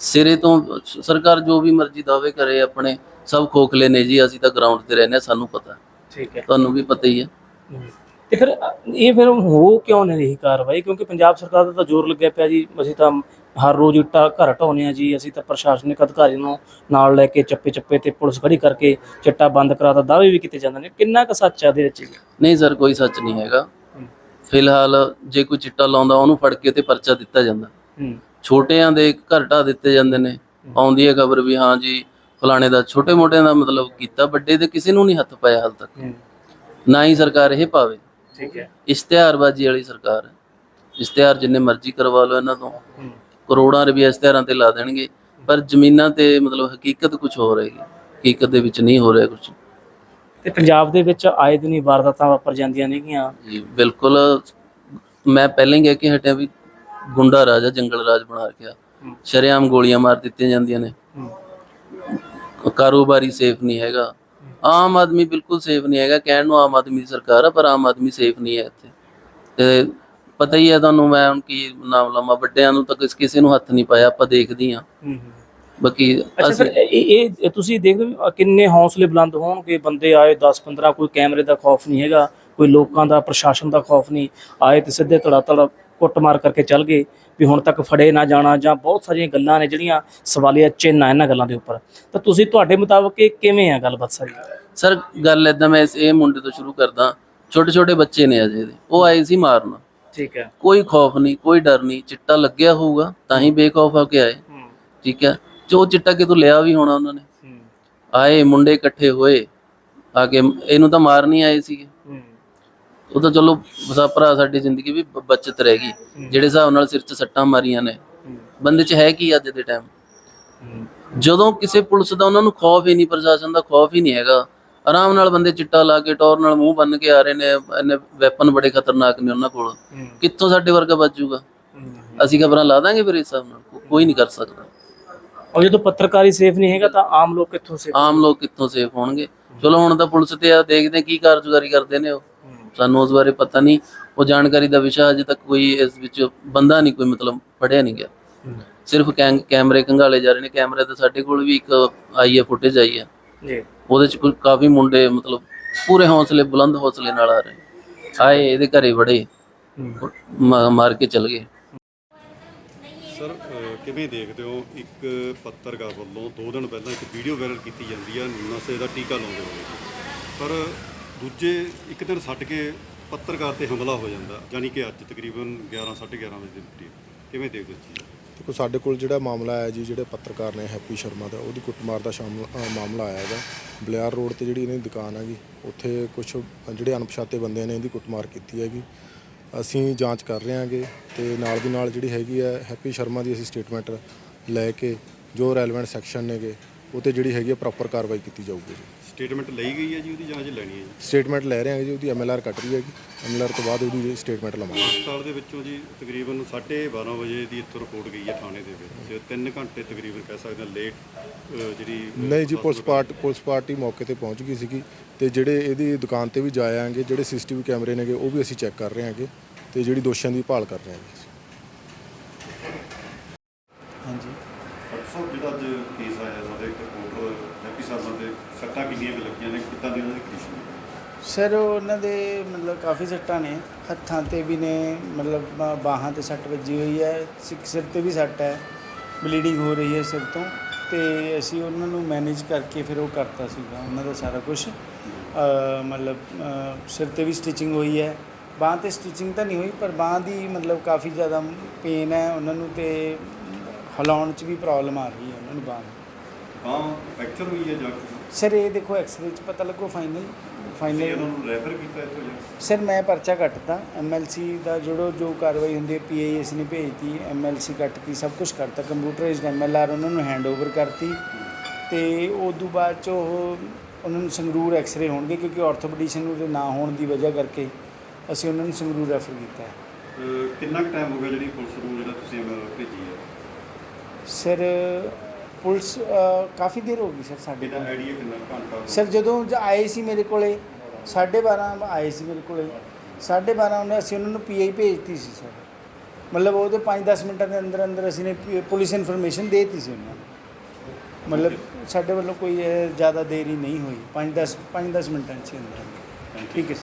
ਸਿਰੇ ਤੋਂ ਸਰਕਾਰ ਜੋ ਵੀ ਮਰਜ਼ੀ ਦਾਅਵੇ ਕਰੇ ਆਪਣੇ ਸਭ ਖੋਖਲੇ ਨੇ ਜੀ। ਅਸੀਂ ਤਾਂ ਗਰਾਊਂਡ ਤੇ ਰਹਿੰਦੇ ਸਾਨੂੰ ਪਤਾ। ਠੀਕ ਹੈ। ਤੁਹਾਨੂੰ ਵੀ ਪਤਾ ਹੀ ਹੈ। ਤੇ ਫਿਰ ਇਹ ਫਿਰ ਹੋ ਕਿਉਂ ਨਹੀਂ ਰਹੀ ਕਾਰਵਾਈ? ਕਿਉਂਕਿ ਪੰਜਾਬ ਸਰਕਾਰ ਦਾ ਤਾਂ ਜ਼ੋਰ ਲੱਗਿਆ ਪਿਆ ਜੀ। ਅਸੀਂ ਤਾਂ ਹਰ ਰੋਜ਼ ਇੱਟਾਂ ਘਰ ਢਾਉਂਦੇ ਆ ਜੀ ਅਸੀਂ ਤਾਂ ਪ੍ਰਸ਼ਾਸਨਿਕ ਅਧਿਕਾਰੀ ਨੂੰ ਨਾਲ ਲੈ ਕੇ ਚੱਪੇ ਚੱਪੇ ਤੇ ਪੁਲਿਸ ਖੜੀ ਕਰਕੇ ਚਿੱਟਾ ਬੰਦ ਕਰਾਤਾ ਦਾਅਵੇ ਵੀ ਕੀਤੇ ਜਾਂਦੇ ਨੇ। ਕਿੰਨਾ ਕੁ ਸੱਚ ਆ ਇਹਦੇ ਵਿੱਚ ਜੀ? ਨਹੀਂ ਸਰ ਕੋਈ ਸੱਚ ਨਹੀਂ ਹੈਗਾ। ਫਿਲਹਾਲ ਜੇ ਕੋਈ ਚਿੱਟਾ ਲਾਉਂਦਾ ਉਹਨੂੰ ਫੜ ਕੇ ਤੇ ਪਰਚਾ ਦਿੱਤਾ ਜਾਂਦਾ। ਛੋਟਿਆਂ ਦੇ ਘਰ ਢਾਹ ਦਿੱਤੇ ਜਾਂਦੇ ਨੇ। ਆਉਂਦੀ ਹੈ ਖਬਰ ਵੀ ਹਾਂ ਜੀ ਫਲਾਣੇ ਦਾ ਛੋਟੇ ਮੋਟਿਆਂ ਦਾ ਮਤਲਬ ਕੀਤਾ ਵੱਡੇ ਦੇ ਕਿਸੇ ਨੂੰ ਨਹੀਂ ਹੱਥ ਪਾਇਆ ਹਾਲ ਤੱਕ। ਨਾ ਹੀ ਸਰਕਾਰ ਇਹ ਪਾਵੇ। ਠੀਕ ਹੈ। ਇਸ਼ਤਿਹਾਰਬਾਜ਼ੀ ਵਾਲੀ ਸਰਕਾਰ ਹੈ। ਇਸ਼ਤਿਹਾਰ ਜਿੰਨੇ ਮਰਜ਼ੀ ਕਰਵਾ ਲਓ ਇਹਨਾਂ ਤੋਂ। ਕਰੋੜਾਂ ਰੁਪਏ ਇਸ਼ਤਿਹਾਰਾਂ ਤੇ ਲਾ ਦੇਣਗੇ ਪਰ ਜ਼ਮੀਨਾਂ ਤੇ ਮਤਲਬ ਹਕੀਕਤ ਕੁਝ ਹੋ ਰਹੀ ਹੈ ਹਕੀਕਤ ਦੇ ਵਿੱਚ ਨਹੀਂ ਹੋ ਰਿਹਾ ਕੁਝ ਤੇ ਪੰਜਾਬ ਦੇ ਵਿੱਚ ਆਏ ਦਿਨ ਹੀ ਵਾਰਦਾਤਾਂ ਵਾਪਰ ਜਾਂਦੀਆਂ ਨੇਗੀਆਂ ਜੀ ਬਿਲਕੁਲ ਮੈਂ ਪਹਿਲਾਂ ਹੀ ਕਹਿ ਕੇ ਹਟਿਆ ਵੀ ਗੁੰਡਾ ਰਾਜ ਹੈ ਜੰਗਲ ਰਾਜ ਬਣਾ ਰੱਖਿਆ। ਸ਼ਰੇਆਮ ਗੋਲੀਆਂ ਮਾਰ ਦਿੱਤੀਆਂ ਜਾਂਦੀਆਂ ਨੇ। ਕਾਰੋਬਾਰੀ ਸੇਫ ਨਹੀਂ ਹੈਗਾ। ਆਮ ਆਦਮੀ ਬਿਲਕੁਲ ਸੇਫ ਨਹੀਂ ਹੈਗਾ। ਕਹਿਣ ਨੂੰ ਆਮ ਆਦਮੀ ਦੀ ਸਰਕਾਰ ਹੈ ਪਰ ਆਮ ਆਦਮੀ ਸੇਫ ਨਹੀਂ ਹੈ ਇੱਥੇ। ਤੇ ਪਤਾ ਹੀ ਹੈ ਤੁਹਾਨੂੰ ਮੈਂ ਹੁਣ ਕੀ ਨਾਮ ਲਵਾਂ ਵੱਡਿਆਂ ਨੂੰ ਤਾਂ ਕਿਸ ਕਿਸੇ ਨੂੰ ਹੱਥ ਨਹੀਂ ਪਾਇਆ ਆਪਾਂ ਦੇਖਦੀ ਹਾਂ ਹੂੰ। ਬਾਕੀ ਅੱਛਾ ਫਿਰ ਅਸੀਂ ਇਹ ਇਹ ਤੁਸੀਂ ਦੇਖਦੇ ਹੋ ਕਿੰਨੇ ਹੌਸਲੇ ਬੁਲੰਦ ਹੋਣਗੇ? ਬੰਦੇ ਆਏ 10 15 ਕੋਈ ਕੈਮਰੇ ਦਾ ਖੌਫ ਨਹੀਂ ਹੈਗਾ ਕੋਈ ਲੋਕਾਂ ਦਾ ਪ੍ਰਸ਼ਾਸਨ ਦਾ ਖੌਫ ਨਹੀਂ। ਆਏ ਤੇ ਸਿੱਧੇ ਧੜਾ ਧੜਾ ਕੁੱਟਮਾਰ ਕਰਕੇ ਚੱਲ ਗਏ ਵੀ ਹੁਣ ਤੱਕ ਫੜੇ ਨਾ ਜਾਣਾ ਜਾਂ ਬਹੁਤ ਸਾਰੀਆਂ ਗੱਲਾਂ ਨੇ ਜਿਹੜੀਆਂ ਸਵਾਲੀਆ ਚਿੰਨ੍ਹ ਆ ਇਹਨਾਂ ਗੱਲਾਂ ਦੇ ਉੱਪਰ। ਤਾਂ ਤੁਸੀਂ ਤੁਹਾਡੇ ਮੁਤਾਬਕ ਇਹ ਕਿਵੇਂ ਆ ਗੱਲਬਾਤ ਸਾਰੀ? ਸਰ ਗੱਲ ਏਦਾਂ ਮੈਂ ਇਸ ਇਹ ਮੁੰਡੇ ਤੋਂ ਸ਼ੁਰੂ ਕਰਦਾ। ਛੋਟੇ ਛੋਟੇ ਬੱਚੇ ਨੇ ਅਜੇ ਦੇ। ਉਹ ਆਏ ਸੀ ਮਾਰਨ। ਠੀਕ ਹੈ। ਕੋਈ ਖੌਫ ਨਹੀਂ ਕੋਈ ਡਰ ਨਹੀਂ ਚਿੱਟਾ ਲੱਗਿਆ ਹੋਊਗਾ ਤਾਂ ਹੀ ਬੇਖੌਫ ਹੋ ਕੇ ਆਏ। ਠੀਕ ਹੈ ਜੋ ਚਿੱਟਾ ਕਿਤੋਂ ਲਿਆ ਵੀ ਹੋਣਾ ਉਹਨਾਂ ਨੇ। ਆਏ ਮੁੰਡੇ ਇਕੱਠੇ ਹੋਏ ਆ ਕੇ ਇਹਨੂੰ ਤਾਂ ਮਾਰ ਨਹੀਂ ਆਏ ਸੀਗੇ। ਉਹ ਤਾਂ ਚਲੋ ਬਸਾ ਭਰਾ ਸਾਡੀ ਜ਼ਿੰਦਗੀ ਵੀ ਬਚਤ ਰਹਿ ਗਈ। ਜਿਹੜੇ ਹਿਸਾਬ ਨਾਲ ਸਿਰ 'ਚ ਸੱਟਾਂ ਮਾਰੀਆਂ ਨੇ। ਬੰਦੇ 'ਚ ਹੈ ਕੀ ਅੱਜ ਦੇ ਟਾਈਮ ਜਦੋਂ ਕਿਸੇ ਪੁਲਿਸ ਦਾ ਉਹਨਾਂ ਨੂੰ ਖੌਫ ਹੀ ਨਹੀਂ ਪ੍ਰਸ਼ਾਸਨ ਦਾ ਖੌਫ ਹੀ ਨਹੀਂ ਹੈਗਾ। ਆਰਾਮ ਨਾਲ ਬੰਦੇ ਚਿੱਟਾ ਲਾ ਕੇ ਟੌਰ ਨਾਲ ਮੂੰਹ ਬੰਨ ਕੇ ਆ ਰਹੇ ਨੇ ਇਹਨੇ ਵੈਪਨ ਬੜੇ ਖਤਰਨਾਕ ਨੇ ਉਹਨਾਂ ਕੋਲ। ਕਿੱਥੋਂ ਸਾਡੇ ਵਰਗਾ ਬਚੂਗਾ ਅਸੀਂ ਖਬਰਾਂ ਲਾ ਦਾਂਗੇ ਫਿਰ ਇਸ ਹਿਸਾਬ ਨਾਲ। ਕੋਈ ਨਹੀਂ ਕਰ ਸਕਦਾ। ਔਰ ਜਦੋਂ ਪੱਤਰਕਾਰੀ ਸੇਫ ਨਹੀਂ ਹੈਗਾ ਤਾਂ ਆਮ ਲੋਕ ਕਿੱਥੋਂ ਸੇਫ ਆਮ ਲੋਕ ਕਿੱਥੋਂ ਸੇਫ ਹੋਣਗੇ? ਚਲੋ ਹੁਣ ਤਾਂ ਪੁਲਿਸ ਤੇ ਆ ਦੇਖਦੇ ਕੀ ਕਾਰਜਕਾਰੀ ਕਰਦੇ ਨੇ ਉਹ। ਸਾਨੂੰ ਉਸ ਬਾਰੇ ਪਤਾ ਨਹੀਂ। ਉਹ ਜਾਣਕਾਰੀ ਦਾ ਵਿਸ਼ਾ ਅਜੇ ਤੱਕ ਕੋਈ ਇਸ ਵਿੱਚ ਬੰਦਾ ਨਹੀਂ ਕੋਈ ਮਤਲਬ ਫੜਿਆ ਨਹੀਂ ਗਿਆ। ਸਿਰਫ ਕੈਮ- ਕੈਮਰੇ ਕੰਗਾਲੇ ਜਾ ਰਹੇ ਨੇ। ਕੈਮਰੇ ਤੇ ਸਾਡੇ ਕੋਲ ਵੀ ਇੱਕ ਆਈ ਹੈ ਫੁਟੇਜ ਆਈ ਹੈ। ਜੀ। ਉਹਦੇ ਚ ਕੋਈ ਕਾਫੀ ਮੁੰਡੇ ਮਤਲਬ ਪੂਰੇ ਹੌਸਲੇ ਬੁਲੰਦ ਹੌਸਲੇ ਨਾਲ ਆ ਰਹੇ। ਆਏ ਇਹਦੇ ਘਰੇ ਵੜੇ। ਮਾ- ਮਾਰ ਕੇ ਚਲ ਗਏ। ਸਰ ਅਹ ਕਿਵੇਂ ਦੇਖਦੇ ਹੋ? ਇੱਕ ਪੱਤਰਕਾਰ ਵੱਲੋਂ 2 ਦਿਨ ਪਹਿਲਾਂ ਇੱਕ ਵੀਡੀਓ ਵਾਇਰਲ ਕੀਤੀ ਜਾਂਦੀ ਆ ਨਸ਼ੇ ਦਾ ਟੀਕਾ ਲਾਉਂਦੇ ਹੋਏ। ਪਰ ਦੂਜੇ ਇੱਕ ਦਿਨ ਛੱਡ ਕੇ ਪੱਤਰਕਾਰ ਤੇ ਹਮਲਾ ਹੋ ਜਾਂਦਾ। ਯਾਨੀ ਕਿ ਅੱਜ ਤਕਰੀਬਨ 11 11:30 ਵਜੇ ਦੇ ਕਰੀਬ ਕਿਵੇਂ ਦੇਖਦੇ ਹੋ ਨੂੰ? ਦੇਖੋ ਸਾਡੇ ਕੋਲ ਜਿਹੜਾ ਮਾਮਲਾ ਆਇਆ ਜੀ ਜਿਹੜੇ ਪੱਤਰਕਾਰ ਨੇ ਹੈਪੀ ਸ਼ਰਮਾ ਦਾ ਉਹਦੀ ਕੁੱਟਮਾਰ ਦਾ ਸ਼ਾਮ ਅ, ਮਾਮਲਾ ਆਇਆ ਹੈਗਾ। ਬਲਿਆਰ ਰੋਡ ਤੇ ਜਿਹੜੀ ਇਹਨਾਂ ਦੀ ਦੁਕਾਨ ਹੈਗੀ ਉੱਥੇ ਕੁਝ ਜਿਹੜੇ ਅਣਪਛਾਤੇ ਬੰਦਿਆਂ ਨੇ ਇਹਦੀ ਕੁੱਟਮਾਰ ਕੀਤੀ ਹੈਗੀ। ਅਸੀਂ ਜਾਂਚ ਕਰ ਰਹੇ ਹਾਂਗੇ ਤੇ ਨਾਲ ਦੀ ਨਾਲ ਜਿਹੜੀ ਹੈਗੀ ਹੈ ਹੈਪੀ ਸ਼ਰਮਾ ਦੀ ਅਸੀਂ ਸਟੇਟਮੈਂਟ ਲੈ ਕੇ ਜੋ ਰੈਲੇਵੈਂਟ ਸੈਕਸ਼ਨ ਨੇਗੇ ਉਹ ਤੇ ਜਿਹੜੀ ਹੈਗੀ ਹੈ ਪ੍ਰੋਪਰ ਕਾਰਵਾਈ ਕੀਤੀ ਜਾਊਗੀ ਜੀ। ਸਟੇਟਮੈਂਟ ਲਈ ਗਈ ਹੈ ਜੀ ਉਹਦੀ ਜਾਂਚ ਲੈਣੀ ਹੈ ਜੀ। ਸਟੇਟਮੈਂਟ ਲੈ ਰਹੇ ਹਾਂ ਜੀ ਉਹਦੀ ਐਮਐਲਆਰ ਕੱਟ ਰਹੀ ਹੈਗੀ ਐਮਐਲਆਰ ਤੋਂ ਬਾਅਦ ਉਹਦੀ ਸਟੇਟਮੈਂਟ ਲਵਾਂਗੇ। ਹਸਪਤਾਲ ਦੇ ਵਿੱਚੋਂ ਜੀ ਤਕਰੀਬਨ 12:30 ਵਜੇ ਦੀ ਇੱਥੋਂ ਰਿਪੋਰਟ ਗਈ ਹੈ ਥਾਣੇ ਦੇ ਵਿੱਚ 3 ਘੰਟੇ ਤਕਰੀਬਨ ਕਹਿ ਸਕਦੇ ਹਾਂ ਲੇਟ ਜਿਹੜੀ ਨਹੀਂ ਜੀ ਪੁਲਿਸ ਪਾਰਟੀ ਪੁਲਿਸ ਪਾਰਟੀ ਮੌਕੇ ਤੇ ਪਹੁੰਚ ਗਈ ਸੀਗੀ ਤੇ ਜਿਹੜੇ ਇਹਦੀ ਦੁਕਾਨ ਤੇ ਵੀ ਜਾਏ ਆਂਗੇ ਜਿਹੜੇ ਸੀਸੀਟੀਵੀ ਕੈਮਰੇ ਨੇਗੇ ਉਹ ਵੀ ਅਸੀਂ ਚੈੱਕ ਕਰ ਰਹੇ ਹਾਂਗੇ ਤੇ ਜਿਹੜੀ ਦੋਸ਼ੀਆਂ ਦੀ ਭਾਲ ਕਰ ਰਹੇ ਹਾਂਗੇ ਹਾਂਜੀ ਡਾਕਟਰ ਸਾਹਿਬ ਜਿਹੜਾ ਅੱਜ ਕੇਸ ਆਇਆ ਸਾਡੇ ਇੱਕ ਰਿਪੋਰਟਰ ਹੈਪੀ ਸ਼ਰਮਾ ਦੇ ਸੱਟਾਂ ਕਿੰਨੀਆਂ ਕੁ ਲੱਗੀਆਂ ਨੇ? ਕਿੱਦਾਂ ਦੀ ਉਹਨਾਂ ਦੀ ਕੰਡੀਸ਼ਨ ਹੈ ਸਰ ਉਹਨਾਂ ਦੇ ਮਤਲਬ ਕਾਫੀ ਸੱਟਾਂ ਨੇ। ਹੱਥਾਂ ਤੇ ਵੀ ਨੇ ਮਤਲਬ ਬ- ਬਾਹਾਂ ਤੇ ਸੱਟ ਵੱਜੀ ਹੋਈ ਹੈ। ਸਿ- ਸਿਰ ਤੇ ਵੀ ਸੱਟ ਹੈ। ਬਲੀਡਿੰਗ ਹੋ ਰਹੀ ਹੈ ਸਿਰ ਤੋਂ। ਤੇ ਅਸੀਂ ਉਹਨਾਂ ਨੂੰ ਮੈਨੇਜ ਕਰਕੇ ਫਿਰ ਉਹ ਕਰਤਾ ਸੀਗਾ ਉਹਨਾਂ ਦਾ ਸਾਰਾ ਕੁਝ ਮਤਲਬ ਅ, ਸਿਰ ਤੇ ਵੀ ਸਟਿਚਿੰਗ ਹੋਈ ਹੈ। ਬਾਂਹ ਤੇ ਸਟਿਚਿੰਗ ਤਾਂ ਨਹੀਂ ਹੋਈ ਪਰ ਬਾਂਹ ਦੀ ਮਤਲਬ ਕਾਫੀ ਜ਼ਿਆਦਾ ਪੇਨ ਹੈ ਉਹਨਾਂ ਨੂੰ ਤੇ ਹਿਲਾਉਣ 'ਚ ਵੀ ਪ੍ਰੋਬਲਮ ਆ ਰਹੀ ਹੈ ਉਹਨਾਂ ਨੂੰ ਬਾਂਹ ਨੂੰ। ਹਾਂ ਫ੍ਰੈਕਚਰ ਹੋਈ ਹੈ ਜਾਂ ਸਰ ਇਹ ਦੇਖੋ ਐਕਸ-ਰੇ 'ਚ ਪਤਾ ਲੱਗੋ ਫਾਈਨਲ ਫਾਈਨਲ ਉਹਨਾਂ ਨੂੰ ਰੈਫਰ ਕੀਤਾ ਇੱਥੋਂ ਜਾਂ? ਸਰ ਮੈਂ ਪਰਚਾ ਕੱਟਤਾ। ਐਮਐਲਸੀ ਦਾ ਜਿਹੜੋ ਜੋ ਕਾਰਵਾਈ ਹੁੰਦੀ ਹੈ ਪੀਆਈਐਸ ਨੇ ਭੇਜਤੀ ਐਮਐਲਸੀ ਕੱਟਤੀ ਸਭ ਕੁਝ ਕਰਤਾ ਕੰਪਿਊਟਰਾਈਜ਼ਡ ਐਮਐਲਆਰ ਉਹਨਾਂ ਨੂੰ ਹੈਂਡਓਵਰ ਕਰਤੀ। ਤੇ ਉਸ ਤੋਂ ਬਾਅਦ ਚ ਉਹ ਉਹਨਾਂ ਨੂੰ ਸੰਗਰੂਰ ਐਕਸ-ਰੇ ਹੋਣਗੇ ਕਿਉਂਕਿ ਆਰਥੋਪੈਡਿਸ਼ਨ ਉਹਦੇ ਨਾ ਹੋਣ ਦੀ ਵਜ੍ਹਾ ਕਰਕੇ ਅਸੀਂ ਉਹਨਾਂ ਨੂੰ ਸੰਗਰੂਰ ਰੈਫਰ ਕੀਤਾ ਹੈ। ਅਹ ਕਿੰਨਾ ਕੁ ਟਾਈਮ ਹੋ ਗਿਆ ਜਿਹੜੀ ਪੁਲਿਸ ਨੂੰ ਜਿਹੜਾ ਤੁਸੀਂ ਅਹ, ਭੇਜੀ ਹੈ? ਸਰ ਪੁਲਿਸ ਅ, ਕਾਫੀ ਦੇਰ ਹੋ ਗਈ ਸਰ ਸਾਡੇ ਇਹਦਾ ਕੋਲ। ਆਈਡੀਆ ਕਿੰਨਾ ਘੰਟਾ ਸਰ ਜਦੋਂ ਜ- ਆਏ ਸੀ ਮੇਰੇ ਕੋਲੇ 12:30 ਆਏ ਸੀ ਮੇਰੇ ਕੋਲੇ 12:30 ਉਹਨੇ ਅਸੀਂ ਉਹਨਾਂ ਨੂੰ ਪੀਆਈ ਭੇਜਤੀ ਸੀ ਸਰ। ਮਤਲਬ ਉਹਦੇ 5-10 ਮਿੰਟਾਂ ਦੇ ਅੰਦਰ ਅੰਦਰ ਅਸੀਂ ਨੇ ਪ- ਪੁਲਿਸ ਇਨਫੋਰਮੇਸ਼ਨ ਦੇਤੀ ਸੀ ਉਹਨਾਂ ਨੂੰ। ਮਤਲਬ ਸਾਡੇ ਵੱਲੋਂ ਕੋਈ ਜ਼ਿਆਦਾ ਦੇਰੀ ਨਹੀਂ ਹੋਈ 5-10 5-10 ਮਿੰਟਾਂ 'ਚ ਹੀ ਅੰਦਰ। ਠੀਕ ਹੈ